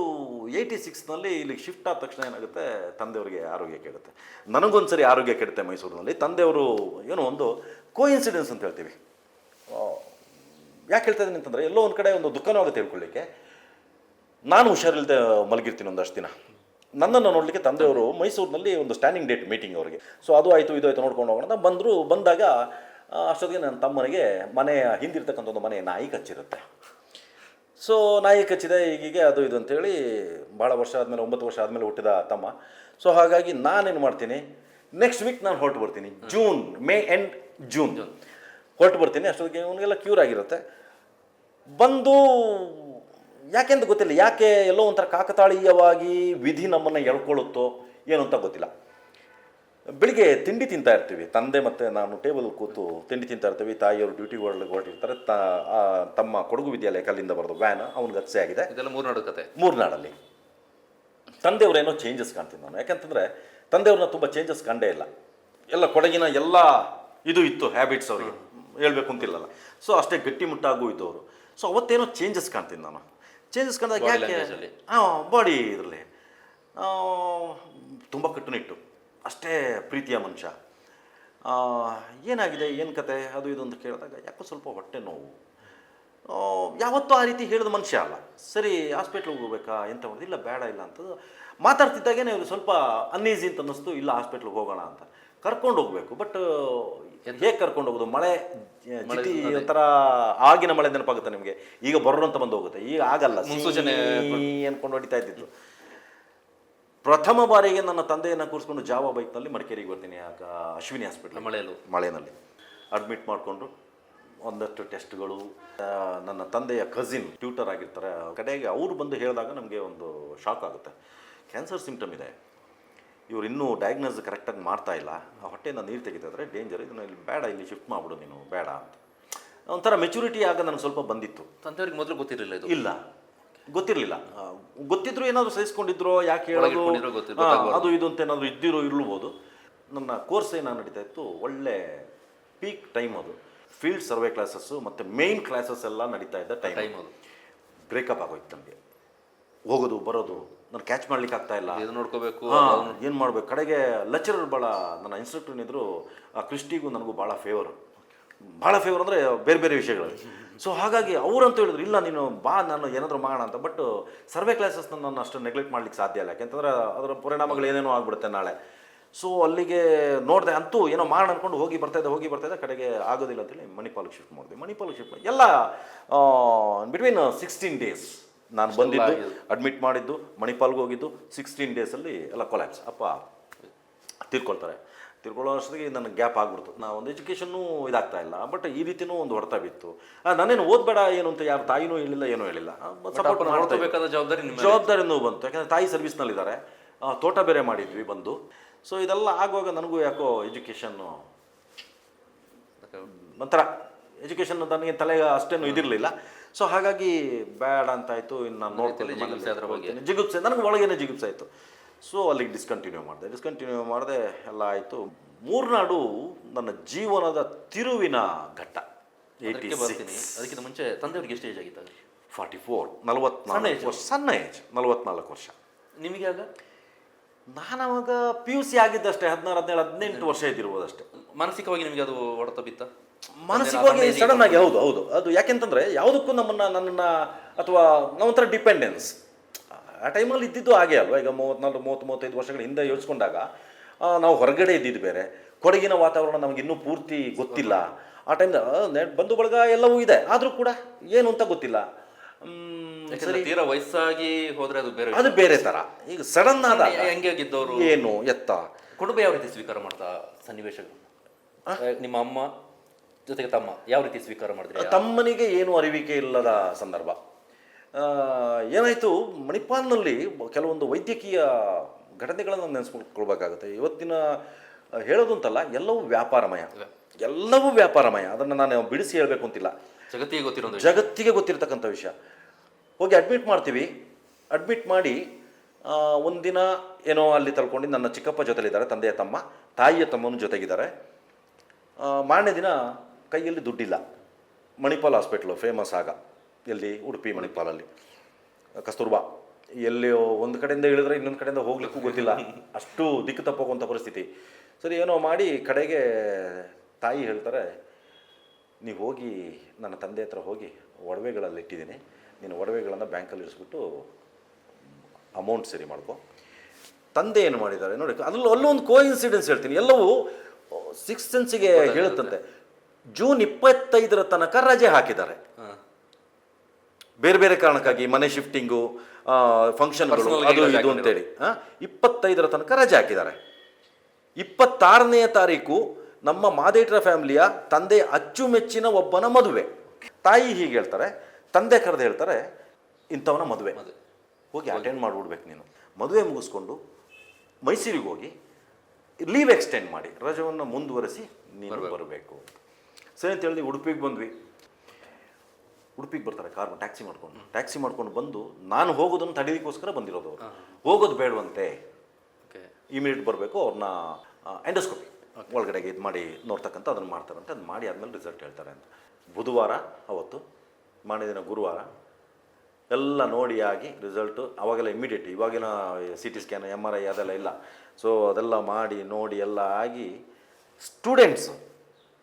ಏಯ್ಟಿ ಸಿಕ್ಸ್ನಲ್ಲಿ ಇಲ್ಲಿಗೆ ಶಿಫ್ಟ್ ಆದ ತಕ್ಷಣ ಏನಾಗುತ್ತೆ? ತಂದೆಯವರಿಗೆ ಆರೋಗ್ಯ ಕೆಡುತ್ತೆ. ನನಗೊಂದು ಸರಿ ಆರೋಗ್ಯ ಕೆಡುತ್ತೆ ಮೈಸೂರಿನಲ್ಲಿ. ತಂದೆಯವರು ಏನೋ ಒಂದು ಕೋ ಇನ್ಸಿಡೆನ್ಸ್ ಅಂತ ಹೇಳ್ತೀವಿ. ಯಾಕೆ ಹೇಳ್ತಾ ಇದ್ದೀನಿ ಅಂತಂದರೆ ಎಲ್ಲೋ ಒಂದು ಕಡೆ ಒಂದು ದುಃಖನೂ ಆಗುತ್ತೆ ಹೇಳ್ಕೊಳ್ಳಿಕ್ಕೆ ನಾನು ಹುಷಾರಿಲ್ಲದೆ ಮಲಗಿರ್ತೀನಿ ಒಂದಷ್ಟು ದಿನ. ನನ್ನನ್ನು ನೋಡಲಿಕ್ಕೆ ತಂದೆಯವರು ಮೈಸೂರಿನಲ್ಲಿ ಒಂದು ಸ್ಟ್ಯಾಂಡಿಂಗ್ ಡೇಟ್ ಮೀಟಿಂಗ್ ಅವರಿಗೆ. ಸೊ ಅದು ಆಯಿತು ಇದು ಆಯಿತು ನೋಡ್ಕೊಂಡು ಹೋಗೋಣ ಅಂತ ಬಂದರು. ಬಂದಾಗ ಅಷ್ಟೊತ್ತಿಗೆ ನನ್ನ ತಮ್ಮನಿಗೆ ಮನೆಯ ಹಿಂದಿರ್ತಕ್ಕಂಥ ಒಂದು ಮನೆ ನಾಯಿ ಕಚ್ಚಿರುತ್ತೆ. ಸೊ ನಾಯಿ ಕಚ್ಚಿದೆ ಈಗೀಗೆ ಅದು ಇದು ಅಂತೇಳಿ ಭಾಳ ವರ್ಷ ಆದಮೇಲೆ ಒಂಬತ್ತು ವರ್ಷ ಆದಮೇಲೆ ಹುಟ್ಟಿದ ತಮ್ಮ. ಸೊ ಹಾಗಾಗಿ ನಾನೇನು ಮಾಡ್ತೀನಿ ನೆಕ್ಸ್ಟ್ ವೀಕ್ ನಾನು ಹೊರಟು ಬರ್ತೀನಿ. ಜೂನ್ ಮೇ ಎಂಡ್ ಜೂನ್ ಹೊರಟು ಬರ್ತೀನಿ ಅಷ್ಟೊತ್ತಿಗೆ ಅವನಿಗೆಲ್ಲ ಕ್ಯೂರ್ ಆಗಿರುತ್ತೆ. ಬಂದು ಯಾಕೆಂತ ಗೊತ್ತಿಲ್ಲ. ಯಾಕೆ ಎಲ್ಲೋ ಒಂಥರ ಕಾಕತಾಳೀಯವಾಗಿ ವಿಧಿ ನಮ್ಮನ್ನು ಎಳ್ಕೊಳ್ಳುತ್ತೋ ಏನು ಅಂತ ಗೊತ್ತಿಲ್ಲ. ಬೆಳಿಗ್ಗೆ ತಿಂಡಿ ತಿಂತಾ ಇರ್ತೀವಿ. ತಂದೆ ಮತ್ತು ನಾನು ಟೇಬಲ್ ಕೂತು ತಿಂಡಿ ತಿಂತಾ ಇರ್ತೀವಿ. ತಾಯಿಯವರು ಡ್ಯೂಟಿ ಹೊರಟಿರ್ತಾರೆ. ತ ತಮ್ಮ ಕೊಡಗು ವಿದ್ಯಾಲಯ ಕಲ್ಲಿಂದ ಬರೋದು ವ್ಯಾನ್ ಅವ್ನಿಗೆ ಹತ್ಸೆ ಆಗಿದೆ. ಇದೆಲ್ಲ ಮೂರ್ನಾಡು ಕತೆ. ಮೂರ್ನಾಡಲ್ಲಿ. ತಂದೆಯವರೇನೋ ಚೇಂಜಸ್ ಕಾಣ್ತೀನಿ ನಾನು. ಯಾಕಂತಂದರೆ ತಂದೆಯವ್ರನ್ನ ತುಂಬ ಚೇಂಜಸ್ ಕಂಡೇ ಇಲ್ಲ. ಎಲ್ಲ ಕೊಡಗಿನ ಎಲ್ಲ ಇದು ಇತ್ತು ಹ್ಯಾಬಿಟ್ಸ್ ಅವರು ಹೇಳಬೇಕು ಅಂತಿಲ್ಲಲ್ಲ. ಸೊ ಅಷ್ಟೇ ಗಟ್ಟಿಮುಟ್ಟಾಗೂ ಇದ್ದವರು. ಸೊ ಅವತ್ತೇನೋ ಚೇಂಜಸ್ ಕಾಣ್ತೀನಿ ನಾನು. ಚೇಂಜಸ್ ಕಂಡಾಗ ಯಾಕೆ. ಹಾಂ ಬಾಡಿ ಇದರಲ್ಲಿ. ತುಂಬ ಕಟ್ಟುನಿಟ್ಟು ಅಷ್ಟೇ ಪ್ರೀತಿಯ ಮನುಷ್ಯ. ಏನಾಗಿದೆ ಏನು ಕತೆ? ಅದು ಇದು ಅಂತ ಕೇಳಿದಾಗ ಯಾಕೋ ಸ್ವಲ್ಪ ಹೊಟ್ಟೆ ನೋವು. ಯಾವತ್ತೂ ಆ ರೀತಿ ಹೇಳಿದ ಮನುಷ್ಯ ಅಲ್ಲ. ಸರಿ ಹಾಸ್ಪಿಟ್ಲಿಗೆ ಹೋಗ್ಬೇಕಾ? ಎಂತ ಇಲ್ಲ ಬೇಡ ಇಲ್ಲ ಅಂತ ಮಾತಾಡ್ತಿದ್ದಾಗೇನೆ ಇವರು ಸ್ವಲ್ಪ ಅನ್ಈಸಿ ಅಂತ ಅನ್ನಿಸ್ತು ಇಲ್ಲ ಹಾಸ್ಪಿಟ್ಲಿಗೆ ಹೋಗೋಣ ಅಂತ. ಕರ್ಕೊಂಡು ಹೋಗ್ಬೇಕು. ಬಟ್ ಹೇಗೆ ಕರ್ಕೊಂಡು ಹೋಗೋದು? ಮಳೆ ಜಿಟಿ ಒಂಥರ ಆಗಿನ ಮಳೆ ನೆನಪಾಗುತ್ತೆ ನಿಮಗೆ. ಈಗ ಬರೋಣ ಅಂತ ಬಂದು ಹೋಗುತ್ತೆ ಈಗ ಆಗಲ್ಲ. ಮುನ್ಸೂಚನೆ ಅನ್ಕೊಂಡು ಹೊಡಿತಾ ಇದ್ದಿತ್ತು ಪ್ರಥಮ ಬಾರಿಗೆ ನನ್ನ ತಂದೆಯನ್ನು ಕೂರಿಸ್ಕೊಂಡು ಜಾವ ಬೈಕ್ನಲ್ಲಿ ಮಡಿಕೇರಿಗೆ ಬರ್ತೀನಿ. ಆಗ ಅಶ್ವಿನಿ ಹಾಸ್ಪಿಟ್ಲ್ ಮಳೆಯಲ್ಲಿ. ಮಳೆಯಲ್ಲಿ ಅಡ್ಮಿಟ್ ಮಾಡಿಕೊಂಡು ಒಂದಷ್ಟು ಟೆಸ್ಟ್ಗಳು ನನ್ನ ತಂದೆಯ ಕಸಿನ್ ಟ್ಯೂಟರ್ ಆಗಿರ್ತಾರೆ. ಕಡೆಗೆ ಅವರು ಬಂದು ಹೇಳಿದಾಗ ನಮಗೆ ಒಂದು ಶಾಕ್ ಆಗುತ್ತೆ. ಕ್ಯಾನ್ಸರ್ ಸಿಂಪ್ಟಮ್ ಇದೆ. ಇವ್ರು ಇನ್ನೂ ಡಯಾಗ್ನೋಸ್ ಕರೆಕ್ಟಾಗಿ ಮಾಡ್ತಾ ಇಲ್ಲ. ಆ ಹೊಟ್ಟೆಯಿಂದ ನೀರು ತೆಗಿತಿದ್ರೆ ಡೇಂಜರ್ ಇದನ್ನು ಇಲ್ಲಿ ಬೇಡ ಇಲ್ಲಿ ಶಿಫ್ಟ್ ಮಾಡಿಬಿಡು ನೀನು ಬೇಡ ಅಂತ. ಒಂಥರ ಮೆಚುರಿಟಿ ಆಗ ನನಗೆ ಸ್ವಲ್ಪ ಬಂದಿತ್ತು. ತಂದೆಯವ್ರಿಗೆ ಮೊದಲು ಗೊತ್ತಿರಲಿಲ್ಲ ಇದು? ಇಲ್ಲ. ಗೊತ್ತಿರಲಿಲ್ಲ. ಗೊತ್ತಿದ್ರು ಏನಾದರೂ ಸಹಿಸ್ಕೊಂಡಿದ್ರು ಯಾಕೆ ಹೇಳೋದು. ಅದು ಇದು ಅಂತ ಏನಾದರೂ ಇದ್ದಿರೋ ಇರ್ಲಬೋದು. ನನ್ನ ಕೋರ್ಸ್ ಏನಾರು ನಡೀತಾ ಇತ್ತು ಒಳ್ಳೆ ಪೀಕ್ ಟೈಮ್ ಅದು. ಫೀಲ್ಡ್ ಸರ್ವೆ ಕ್ಲಾಸಸ್ಸು ಮತ್ತು ಮೇಯ್ನ್ ಕ್ಲಾಸಸ್ ಎಲ್ಲ ನಡೀತಾ ಇದ್ದ ಟೈಮ್ ಅದು. ಬ್ರೇಕಪ್ ಆಗೋಯ್ತು ನಮಗೆ. ಹೋಗೋದು ಬರೋದು ನಾನು ಕ್ಯಾಚ್ ಮಾಡ್ಲಿಕ್ಕೆ ಆಗ್ತಾ ಇಲ್ಲ. ಇದು ನೋಡ್ಕೋಬೇಕು ಏನು ಮಾಡ್ಬೇಕು? ಕಡೆಗೆ ಲೆಕ್ಚರರ್ ಭಾಳ ನನ್ನ ಇನ್ಸ್ಟ್ರಕ್ಟರ್ ಇದ್ರು ಆ ಕ್ರಿಸ್ಟಿಗೂ ನನಗೂ ಭಾಳ ಫೇವರ್ ಭಾಳ ಫೇವರ್ ಅಂದರೆ ಬೇರೆ ಬೇರೆ ವಿಷಯಗಳು. ಸೊ ಹಾಗಾಗಿ ಅವರಂತೂ ಹೇಳಿದ್ರು ಇಲ್ಲ ನೀನು ಬಾ ನಾನು ಏನಾದರೂ ಮಾಡೋಣ ಅಂತ. ಬಟ್ ಸರ್ವೆ ಕ್ಲಾಸಸ್ನ ನಾನು ಅಷ್ಟು ನೆಗ್ಲೆಕ್ಟ್ ಮಾಡ್ಲಿಕ್ಕೆ ಸಾಧ್ಯ ಇಲ್ಲ. ಯಾಕೆಂತಂದ್ರೆ ಅದರ ಪರಿಣಾಮಗಳು ಏನೇನೋ ಆಗ್ಬಿಡುತ್ತೆ ನಾಳೆ. ಸೊ ಅಲ್ಲಿಗೆ ನೋಡಿದೆ ಅಂತೂ ಏನೋ ಮಾಡೋಣ ಅನ್ಕೊಂಡು ಹೋಗಿ ಬರ್ತಾ ಇದ್ದೆ ಹೋಗಿ ಬರ್ತಾ ಇದ್ದೆ ಕಡೆಗೆ ಆಗೋದಿಲ್ಲ ಅಂತೇಳಿ ಮಣಿಪಾಲಿಗೆ ಶಿಫ್ಟ್ ಮಾಡಿದೆ. ಮಣಿಪಾಲಿಗೆ ಶಿಫ್ಟ್ ಮಾಡಿ ಎಲ್ಲ ಬಿಟ್ವೀನ್ ಸಿಕ್ಸ್ಟೀನ್ ಡೇಸ್ ನಾನು ಬಂದಿದ್ದು ಅಡ್ಮಿಟ್ ಮಾಡಿದ್ದು ಮಣಿಪಾಲ್ಗೆ ಹೋಗಿದ್ದು ಸಿಕ್ಸ್ಟೀನ್ ಡೇಸಲ್ಲಿ ಎಲ್ಲ ಕೊಲ್ಯಾಪ್ಸ್ ಅಪ್ಪ ತಿರ್ಕೊಳ್ತಾರೆ. ತಿರ್ಕೊಳ್ಳೋ ಅಷ್ಟೊತ್ತಿಗೆ ನನಗೆ ಗ್ಯಾಪ್ ಆಗ್ಬಿಡ್ತು. ನಾನು ಒಂದು ಎಜುಕೇಷನ್ನು ಇದಾಗ್ತಾ ಇಲ್ಲ ಬಟ್ ಈ ರೀತಿನೂ ಒಂದು ಹೊಡೆತ ಬಿತ್ತು. ನಾನೇನು ಓದಬೇಡ ಏನು ಅಂತ ಯಾರು ತಾಯಿನೂ ಹೇಳಿಲ್ಲ ಏನೂ ಹೇಳಿಲ್ಲ. ಸಪೋರ್ಟ್. ಜವಾಬ್ದಾರಿ ಜವಾಬ್ದಾರಿನೂ ಬಂತು. ಯಾಕಂದರೆ ತಾಯಿ ಸರ್ವಿಸ್ನಲ್ಲಿದ್ದಾರೆ ತೋಟ ಬೇರೆ ಮಾಡಿದ್ವಿ ಬಂದು. ಸೊ ಇದೆಲ್ಲ ಆಗುವಾಗ ನನಗೂ ಯಾಕೋ ಎಜುಕೇಷನ್ನು ಒಂಥರ ಎಜುಕೇಷನ್ ನನಗೆ ತಲೆಗೆ ಅಷ್ಟೇನು ಇದಿರಲಿಲ್ಲ. ಸೊ ಹಾಗಾಗಿ ಬೇಡ ಅಂತಾಯ್ತು. ಇನ್ನು ನಾನು ನೋಡ್ತೀನಿ ಜಿಗುಪ್ಸೆ ಅದ್ರ ಬಗ್ಗೆ. ಜಿಗುಪ್ಸೆ ನನಗೆ ಒಳಗೇನೆ ಜಿಗುಪ್ಸೆ ಆಯಿತು. ಸೊ ಅಲ್ಲಿಗೆ ಡಿಸ್ಕಂಟಿನ್ಯೂ ಮಾಡಿದೆ. ಡಿಸ್ಕಂಟಿನ್ಯೂ ಮಾಡಿದೆ ಎಲ್ಲ ಆಯಿತು. ಮೂರ್ನಾಡು ನನ್ನ ಜೀವನದ ತಿರುವಿನ ಘಟ್ಟ. ಏಯ್ಟಿ ಬರ್ತೀನಿ. ಅದಕ್ಕಿಂತ ಮುಂಚೆ ತಂದೆಯವ್ರಿಗೆ ಎಷ್ಟು ಏಜ್ ಆಗಿತ್ತು ಫಾರ್ಟಿ ಫೋರ್ ನಲವತ್ನಾಲ್ಕು. ವರ್ಷ ಸಣ್ಣ ಏಜ್ ನಲವತ್ನಾಲ್ಕು ವರ್ಷ. ನಿಮಗೆ ಆಗ? ನಾನು ಅವಾಗ ಪಿ ಯು ಸಿ ಆಗಿದ್ದಷ್ಟೇ. ಹದಿನಾರು ಹದಿನೇಳು ಹದಿನೆಂಟು ವರ್ಷ ಇದ್ದಿರ್ಬೋದು ಅಷ್ಟೇ. ಮಾನಸಿಕವಾಗಿ ನಿಮಗೆ ಅದು ಹೊಡೆತ ಬಿತ್ತ? ಮಾನಸಿಕವಾಗಿ ಸಡನ್ ಆಗಿ ಹೌದು ಹೌದು. ಅದು ಯಾಕೆಂತಂದ್ರೆ ಯಾವುದಕ್ಕೂ ನಮ್ಮನ್ನ ನನ್ನ ಅಥವಾ ನಾವೊಂಥರ ಡಿಪೆಂಡೆನ್ಸ್ ಆ ಟೈಮಲ್ಲಿ ಇದ್ದಿದ್ದು ಹಾಗೆ ಅಲ್ವಾ? ಈಗ ಮೂವತ್ನಾಲ್ಕು ಮೂವತ್ತು ಮೂವತ್ತೈದು ವರ್ಷಗಳ ಹಿಂದೆ ಯೋಚಿಸ್ಕೊಂಡಾಗ ನಾವು ಹೊರಗಡೆ ಇದ್ದಿದ್ದು ಬೇರೆ. ಕೊಡಗಿನ ವಾತಾವರಣ ನಮಗೆ ಇನ್ನೂ ಪೂರ್ತಿ ಗೊತ್ತಿಲ್ಲ. ಆ ಟೈಮ್ ಬಂಧು ಬಳಗ ಎಲ್ಲವೂ ಇದೆ. ಆದರೂ ಕೂಡ ಏನು ಅಂತ ಗೊತ್ತಿಲ್ಲ. ತೀರಾ ವಯಸ್ಸಾಗಿ ಹೋದ್ರೆ ಅದು ಬೇರೆ ಅದು ಬೇರೆ ತರ. ಈಗ ಸಡನ್ ಆದ ಹೆಂಗೆ ಆಗಿದ್ದವರು ಏನು ಎತ್ತ? ಕುಟುಂಬ ಯಾವ ರೀತಿ ಸ್ವೀಕಾರ ಮಾಡ್ತಾ ಸನ್ನಿವೇಶಗಳು ನಿಮ್ಮ ಅಮ್ಮ? ಜೊತೆಗೆ ತಮ್ಮ ಯಾವ ರೀತಿ ಸ್ವೀಕಾರ ಮಾಡಿದ್ರೆ? ತಮ್ಮನಿಗೆ ಏನು ಅರಿವಿಕೆ ಇಲ್ಲದ ಸಂದರ್ಭ. ಏನಾಯಿತು ಮಣಿಪಾಲ್ನಲ್ಲಿ ಕೆಲವೊಂದು ವೈದ್ಯಕೀಯ ಘಟನೆಗಳನ್ನು ನೆನೆಸ್ಕೊಳ್ಬೇಕಾಗುತ್ತೆ. ಇವತ್ತಿನ ಹೇಳೋದಂತಲ್ಲ ಹೇಳೋದು ಅಂತಲ್ಲ ಎಲ್ಲವೂ ವ್ಯಾಪಾರಮಯ. ಎಲ್ಲವೂ ವ್ಯಾಪಾರಮಯ. ಅದನ್ನು ನಾನು ಬಿಡಿಸಿ ಹೇಳಬೇಕು ಅಂತಿಲ್ಲ. ಜಗತ್ತಿಗೆ ಗೊತ್ತಿರೋ ಜಗತ್ತಿಗೆ ಗೊತ್ತಿರತಕ್ಕಂಥ ವಿಷಯ. ಹೋಗಿ ಅಡ್ಮಿಟ್ ಮಾಡ್ತೀವಿ. ಅಡ್ಮಿಟ್ ಮಾಡಿ ಒಂದಿನ ಏನೋ ಅಲ್ಲಿ ತಳ್ಕೊಂಡು ನನ್ನ ಚಿಕ್ಕಪ್ಪ ಜೊತೆಲಿದ್ದಾರೆ ತಂದೆಯ ತಮ್ಮ ತಾಯಿಯ ತಮ್ಮನ ಜೊತೆಗಿದ್ದಾರೆ. ಮಾರನೇ ದಿನ ಕೈಯಲ್ಲಿ ದುಡ್ಡಿಲ್ಲ. ಮಣಿಪಾಲ್ ಹಾಸ್ಪಿಟ್ಲು ಫೇಮಸ್ ಆಗ. ಎಲ್ಲಿ? ಉಡುಪಿ ಮಣಿಪಾಲಲ್ಲಿ. ಕಸ್ತೂರ್ಬಾ. ಎಲ್ಲಿ ಒಂದು ಕಡೆಯಿಂದ ಇಳಿದ್ರೆ ಇನ್ನೊಂದು ಕಡೆಯಿಂದ ಹೋಗ್ಲಿಕ್ಕೂ ಗೊತ್ತಿಲ್ಲ. ಅಷ್ಟು ದಿಕ್ಕು ತಪ್ಪೋಗುವಂಥ ಪರಿಸ್ಥಿತಿ. ಸರಿ ಏನೋ ಮಾಡಿ ಕಡೆಗೆ ತಾಯಿ ಹೇಳ್ತಾರೆ ನೀವು ಹೋಗಿ ನನ್ನ ತಂದೆ ಹತ್ರ ಹೋಗಿ ಒಡವೆಗಳಲ್ಲಿ ಇಟ್ಟಿದ್ದೀನಿ. ನೀನು ಒಡವೆಗಳನ್ನು ಬ್ಯಾಂಕಲ್ಲಿ ಇರಿಸ್ಬಿಟ್ಟು ಅಮೌಂಟ್ ಸರಿ ಮಾಡ್ಕೊ. ತಂದೆ ಏನು ಮಾಡಿದ್ದಾರೆ? ನೋಡಿ ಅಲ್ಲೂ ಅಲ್ಲೊಂದು ಕೋ ಇನ್ಸಿಡೆನ್ಸ್ ಹೇಳ್ತೀನಿ. ಎಲ್ಲವೂ ಸಿಕ್ಸ್ ಸೆನ್ಸಿಗೆ ಹೇಳುತ್ತಂತೆ. ಜೂನ್ ಇಪ್ಪತ್ತೈದರ ತನಕ ರಜೆ ಹಾಕಿದ್ದಾರೆ. ಬೇರೆ ಬೇರೆ ಕಾರಣಕ್ಕಾಗಿ ಮನೆ ಶಿಫ್ಟಿಂಗು ಫಂಕ್ಷನ್ಗಳು ಅದು ಇದು ಅಂತೇಳಿ. ಇಪ್ಪತ್ತೈದರ ತನಕ ರಜೆ ಹಾಕಿದ್ದಾರೆ. ಇಪ್ಪತ್ತಾರನೆಯ ತಾರೀಕು ನಮ್ಮ ಮಾದೇಟ್ರ ಫ್ಯಾಮಿಲಿಯ ತಂದೆ ಅಚ್ಚುಮೆಚ್ಚಿನ ಒಬ್ಬನ ಮದುವೆ. ತಾಯಿ ಹೀಗೆ ಹೇಳ್ತಾರೆ ತಂದೆ ಕರೆದು ಹೇಳ್ತಾರೆ ಇಂಥವನ ಮದುವೆ. ಮದುವೆ. ಹೋಗಿ ಅಟೆಂಡ್ ಮಾಡಿಬಿಡ್ಬೇಕು ನೀನು. ಮದುವೆ ಮುಗಿಸ್ಕೊಂಡು ಮೈಸೂರಿಗೆ ಹೋಗಿ ಲೀವ್ ಎಕ್ಸ್ಟೆಂಡ್ ಮಾಡಿ ರಜವನ್ನು ಮುಂದುವರೆಸಿ ನೀನು ಬರಬೇಕು. ಸರಿ ಅಂತ ಹೇಳಿದ್ವಿ ಉಡುಪಿಗೆ ಬಂದ್ವಿ. ಉಡುಪಿಗೆ ಬರ್ತಾರೆ ಕಾರ್ ಟ್ಯಾಕ್ಸಿ ಮಾಡ್ಕೊಂಡು. ಟ್ಯಾಕ್ಸಿ ಮಾಡ್ಕೊಂಡು ಬಂದು ನಾನು ಹೋಗೋದನ್ನು ತಡೀಲಿಕ್ಕೋಸ್ಕರ ಬಂದಿರೋದು ಅವರು. ಹೋಗೋದು ಬೇಡವಂತೆ. ಓಕೆ. ಇಮಿಡಿಯೇಟ್ ಬರಬೇಕು ಅವ್ರನ್ನ ಎಂಡೋಸ್ಕೋಪಿ ಒಳಗಡೆಗೆ ಇದು ಮಾಡಿ ನೋಡ್ತಕ್ಕಂಥ ಅದನ್ನು ಮಾಡ್ತಾರಂತೆ. ಅದು ಮಾಡಿ ಆದಮೇಲೆ ರಿಸಲ್ಟ್ ಹೇಳ್ತಾರೆ ಅಂತ. ಬುಧವಾರ ಅವತ್ತು ಮಾಡಿದ ದಿನ ಗುರುವಾರ ಎಲ್ಲ ನೋಡಿ ಆಗಿ ರಿಸಲ್ಟು ಅವಾಗೆಲ್ಲ ಇಮಿಡಿಯೇಟ್ ಇವಾಗಿನ C T scan M R I ಅದೆಲ್ಲ ಇಲ್ಲ. ಸೊ ಅದೆಲ್ಲ ಮಾಡಿ ನೋಡಿ ಎಲ್ಲ ಆಗಿ ಸ್ಟೂಡೆಂಟ್ಸ್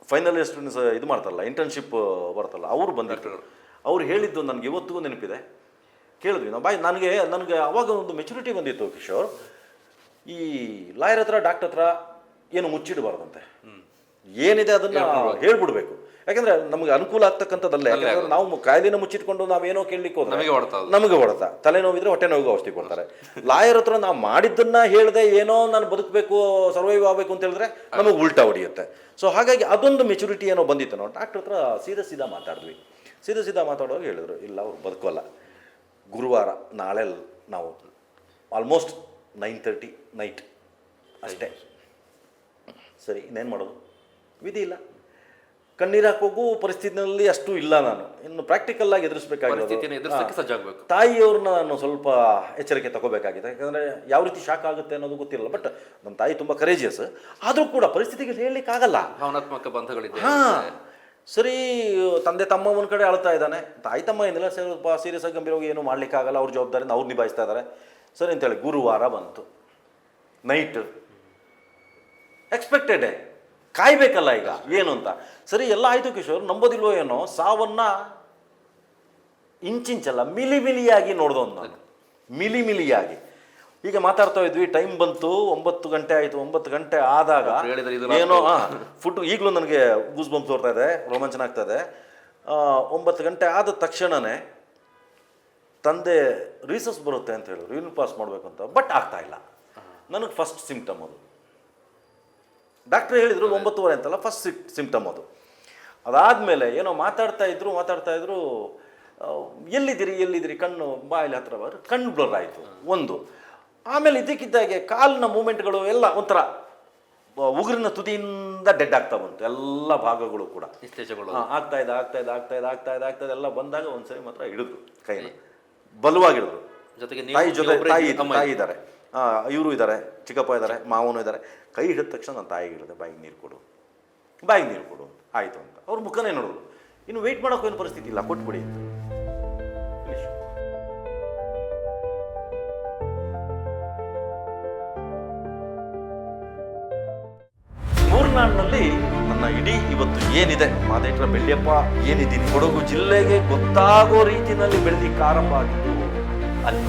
ಫೈನಲ್ ಇಯರ್ ಸ್ಟೂಡೆಂಟ್ಸ್ ಇದು ಮಾಡ್ತಾರಲ್ಲ ಇಂಟರ್ನ್ಶಿಪ್ ಬರ್ತಲ್ಲ ಅವರು ಬಂದಿರ್ತಾರೆ. ಅವ್ರು. ಹೇಳಿದ್ದು ನನಗೆ ಇವತ್ತಿಗೂ ನೆನಪಿದೆ. ಕೇಳಿದ್ವಿ ನಾವು. ಬಾಯ್ ನನಗೆ ನನಗೆ ಅವಾಗ ಒಂದು ಮೆಚುರಿಟಿ ಬಂದಿತ್ತು ಕಿಶೋರ್. ಈ ಲಾಯರ್ ಹತ್ರ ಡಾಕ್ಟರ್ ಹತ್ರ ಏನು ಮುಚ್ಚಿಡಬಾರ್ದಂತೆ. ಏನಿದೆ ಅದನ್ನು ಹೇಳ್ಬಿಡ್ಬೇಕು. ಯಾಕಂದ್ರೆ ನಮಗೆ ಅನುಕೂಲ ಆಗ್ತಕ್ಕಂಥದ್ದಲ್ಲ. ಯಾಕಂದ್ರೆ ನಾವು ಕಾಯ್ದೆನ ಮುಚ್ಚಿಟ್ಕೊಂಡು ನಾವೇನೋ ಕೇಳಲಿಕ್ಕೆ ಹೋದ್ರೆ ನಮಗೆ ಹೊಡೆತ ನಮಗೆ ಹೊಡೆತ. ತಲೆನೋವಿದ್ರೆ ಹೊಟ್ಟೆ ನೋವಿಗೆ ಔಷಧಿ ಕೊಡ್ತಾರೆ. ಲಾಯರ್ ಹತ್ರ ನಾವು ಮಾಡಿದ್ದನ್ನ ಹೇಳದೆ ಏನೋ ನಾನು ಬದುಕಬೇಕು ಸರ್ವೈವ್ ಆಗಬೇಕು ಅಂತ ಹೇಳಿದ್ರೆ ನಮಗೆ ಉಲ್ಟಾ ಹೊಡೆಯುತ್ತೆ. ಸೊ ಹಾಗಾಗಿ ಅದೊಂದು ಮೆಚುರಿಟಿ ಏನೋ ಬಂದಿತ್ತು. ನಾವು ಡಾಕ್ಟರ್ ಹತ್ರ ಸೀದಾ ಸೀದಾ ಮಾತಾಡಿದ್ವಿ. ಸೀದಾ ಸೀದಾ ಮಾತಾಡುವಾಗ ಹೇಳಿದ್ರು ಇಲ್ಲ ಅವ್ರು ಬದುಕೋಲ್ಲ ಗುರುವಾರ ನಾಳೆ ನಾವು ಆಲ್ಮೋಸ್ಟ್ ನೈನ್ ತರ್ಟಿ ನೈಟ್ ಅಷ್ಟೇ. ಸರಿ ಇನ್ನೇನು ಮಾಡೋದು? ವಿಧಿ ಇಲ್ಲ. ಕಣ್ಣೀರು ಹಾಕೋಗೂ ಪರಿಸ್ಥಿತಿನಲ್ಲಿ ಅಷ್ಟು ಇಲ್ಲ ನಾನು. ಇನ್ನು ಪ್ರಾಕ್ಟಿಕಲ್ ಆಗಿ ಪರಿಸ್ಥಿತಿನ ಎದುರಿಸಕ್ಕೆ ಸಜ್ಜಾಗಬೇಕು ತಾಯಿಯವ್ರನ್ನ ನಾನು ಸ್ವಲ್ಪ ಎಚ್ಚರಿಕೆ ತಗೋಬೇಕಾಗಿದೆ ಯಾಕಂದರೆ ಯಾವ ರೀತಿ ಶಾಕ್ ಆಗುತ್ತೆ ಅನ್ನೋದು ಗೊತ್ತಿಲ್ಲ ಬಟ್ ನಮ್ಮ ತಾಯಿ ತುಂಬ ಕರೇಜಿಯಸ್ ಆದರೂ ಕೂಡ ಪರಿಸ್ಥಿತಿಗೆ ಹೇಳಲಿಕ್ಕಾಗಲ್ಲ ಭಾವನಾತ್ಮಕ ಬಂಧಗಳಿದೆ. ಹಾಂ. ಸರಿ ತಂದೆ ತಮ್ಮ ಒಂದು ಕಡೆ ಅಳ್ತಾ ಇದ್ದಾನೆ. ತಾಯಿ ತಮ್ಮ ಏನಿಲ್ಲ ಸ್ವಲ್ಪ ಸೀರಿಯಸ್ ಆಗಿ ಗಂಭೀರವಾಗಿ ಏನು ಮಾಡ್ಲಿಕ್ಕಾಗಲ್ಲ ಅವ್ರ ಜವಾಬ್ದಾರಿನ ಅವ್ರು ನಿಭಾಯಿಸ್ತಾ ಇದ್ದಾರೆ. ಸರಿ ಅಂತೇಳಿ ಗುರುವಾರ ಬಂತು. ನೈಟ್ ಎಕ್ಸ್ಪೆಕ್ಟೆಡ್ ಕಾಯ್ಬೇಕಲ್ಲ ಈಗ ಏನು ಅಂತ. ಸರಿ ಎಲ್ಲ ಆಯ್ತು ಕಿಶೋರ್ ನಂಬೋದಿಲ್ವೋ ಏನೋ ಸಾವನ್ನ ಇಂಚಿಂಚಲ್ಲ ಮಿಲಿ ಮಿಲಿಯಾಗಿ ನೋಡ್ದವನು ಅಂತ ಮಿಲಿ ಮಿಲಿಯಾಗಿ. ಈಗ ಮಾತಾಡ್ತಾ ಇದ್ವಿ ಟೈಮ್ ಬಂತು ಒಂಬತ್ತು ಗಂಟೆ ಆಯಿತು ಒಂಬತ್ತು ಗಂಟೆ ಆದಾಗ ಏನೋ ಫುಡ್ ಈಗಲೂ ನನಗೆ ಗೂಸ್ ಬಂಪ್ ತೋರ್ತಾ ಇದೆ ರೋಮಾಂಚನ ಆಗ್ತಾ ಇದೆ. ಒಂಬತ್ತು ಗಂಟೆ ಆದ ತಕ್ಷಣನೇ ತಂದೆ ರೀಸಸ್ ಬರುತ್ತೆ ಅಂತ ಹೇಳಿದ್ರು ಯೂನಿಟ್ ಪಾಸ್ ಮಾಡಬೇಕು ಅಂತ ಬಟ್ ಆಗ್ತಾ ಇಲ್ಲ. ನನಗೆ ಫಸ್ಟ್ ಸಿಂಪ್ಟಮ್ ಅದು. ಡಾಕ್ಟ್ರ್ ಹೇಳಿದ್ರು ಒಂಬತ್ತುವರೆ ಅಂತಲ್ಲ ಫಸ್ಟ್ ಸಿಂಪ್ಟಮ್ ಅದು. ಅದಾದಮೇಲೆ ಏನೋ ಮಾತಾಡ್ತಾ ಇದ್ರು ಮಾತಾಡ್ತಾ ಇದ್ರು ಎಲ್ಲಿದ್ದೀರಿ ಎಲ್ಲಿದ್ದೀರಿ ಕಣ್ಣು ಬಾಯಲ್ಲಿ ಹತ್ರ ಬರ್ ಕಣ್ಣು ಬ್ಲರ್ ಆಯಿತು ಒಂದು. ಆಮೇಲೆ ಇದಕ್ಕಿದ್ದಾಗೆ ಕಾಲಿನ ಮೂಮೆಂಟ್ಗಳು ಎಲ್ಲ ಒಂಥರ ಉಗುರಿನ ತುದಿಯಿಂದ ಡೆಡ್ ಆಗ್ತಾ ಬಂತು ಎಲ್ಲ ಭಾಗಗಳು ಕೂಡ. ಹಾ, ಆಗ್ತಾ ಇದೆ ಆಗ್ತಾ ಇದೆ ಆಗ್ತಾ ಇದೆ ಆಗ್ತಾ ಇದೆ ಆಗ್ತಾ ಇದೆ ಎಲ್ಲ ಬಂದಾಗ ಒಂದ್ಸರಿ ಮಾತ್ರ ಹಿಡಿದ್ರು ಕೈನ. ಬಲವಾಗಿ ಹಿಡಿದ್ರು ಜೊತೆಗೆ ತಾಯಿ ಜೊತೆ ತಾಯಿ ತಾಯಿ ಇದ್ದಾರೆ. ಇವರು ಇದ್ದಾರೆ ಚಿಕ್ಕಪ್ಪ ಇದ್ದಾರೆ ಮಾವನು ಇದ್ದಾರೆ ಕೈ ಹಿಡಿದ ತಕ್ಷಣ ನನ್ನ ತಾಯಿಗೆ ಹೇಳಿದೆ, ಬಾಯಿಗೆ ನೀರು ಕೊಡು. ಬಾಯಿಗೆ ನೀರು ಕೊಡು. ಆಯಿತು ಅಂತ. ಅವ್ರ ಮುಖನೇ ನೋಡೋದು. ಇನ್ನು ವೆಯ್ಟ್ ಮಾಡೋಕ್ಕೂ ಏನು ಪರಿಸ್ಥಿತಿ ಇಲ್ಲ, ಕೊಟ್ಬಿಡಿ ಅಂತ. ನನ್ನ ಇಡೀ ಇವತ್ತು ಏನಿದೆ? ಮಾದೇಟ್ರ ಬೆಳ್ಳಿಯಪ್ಪ, ಏನಿದ್ದೀನಿ? ಕೊಡಗು ಜಿಲ್ಲೆಗೆ ಗೊತ್ತಾಗೋ ರೀತಿಯಲ್ಲಿ ಬೆಳೆದಿಕ್ಕೆ ಆರಂಭ ಆಗಿದ್ದು ಅಲ್ಲಿ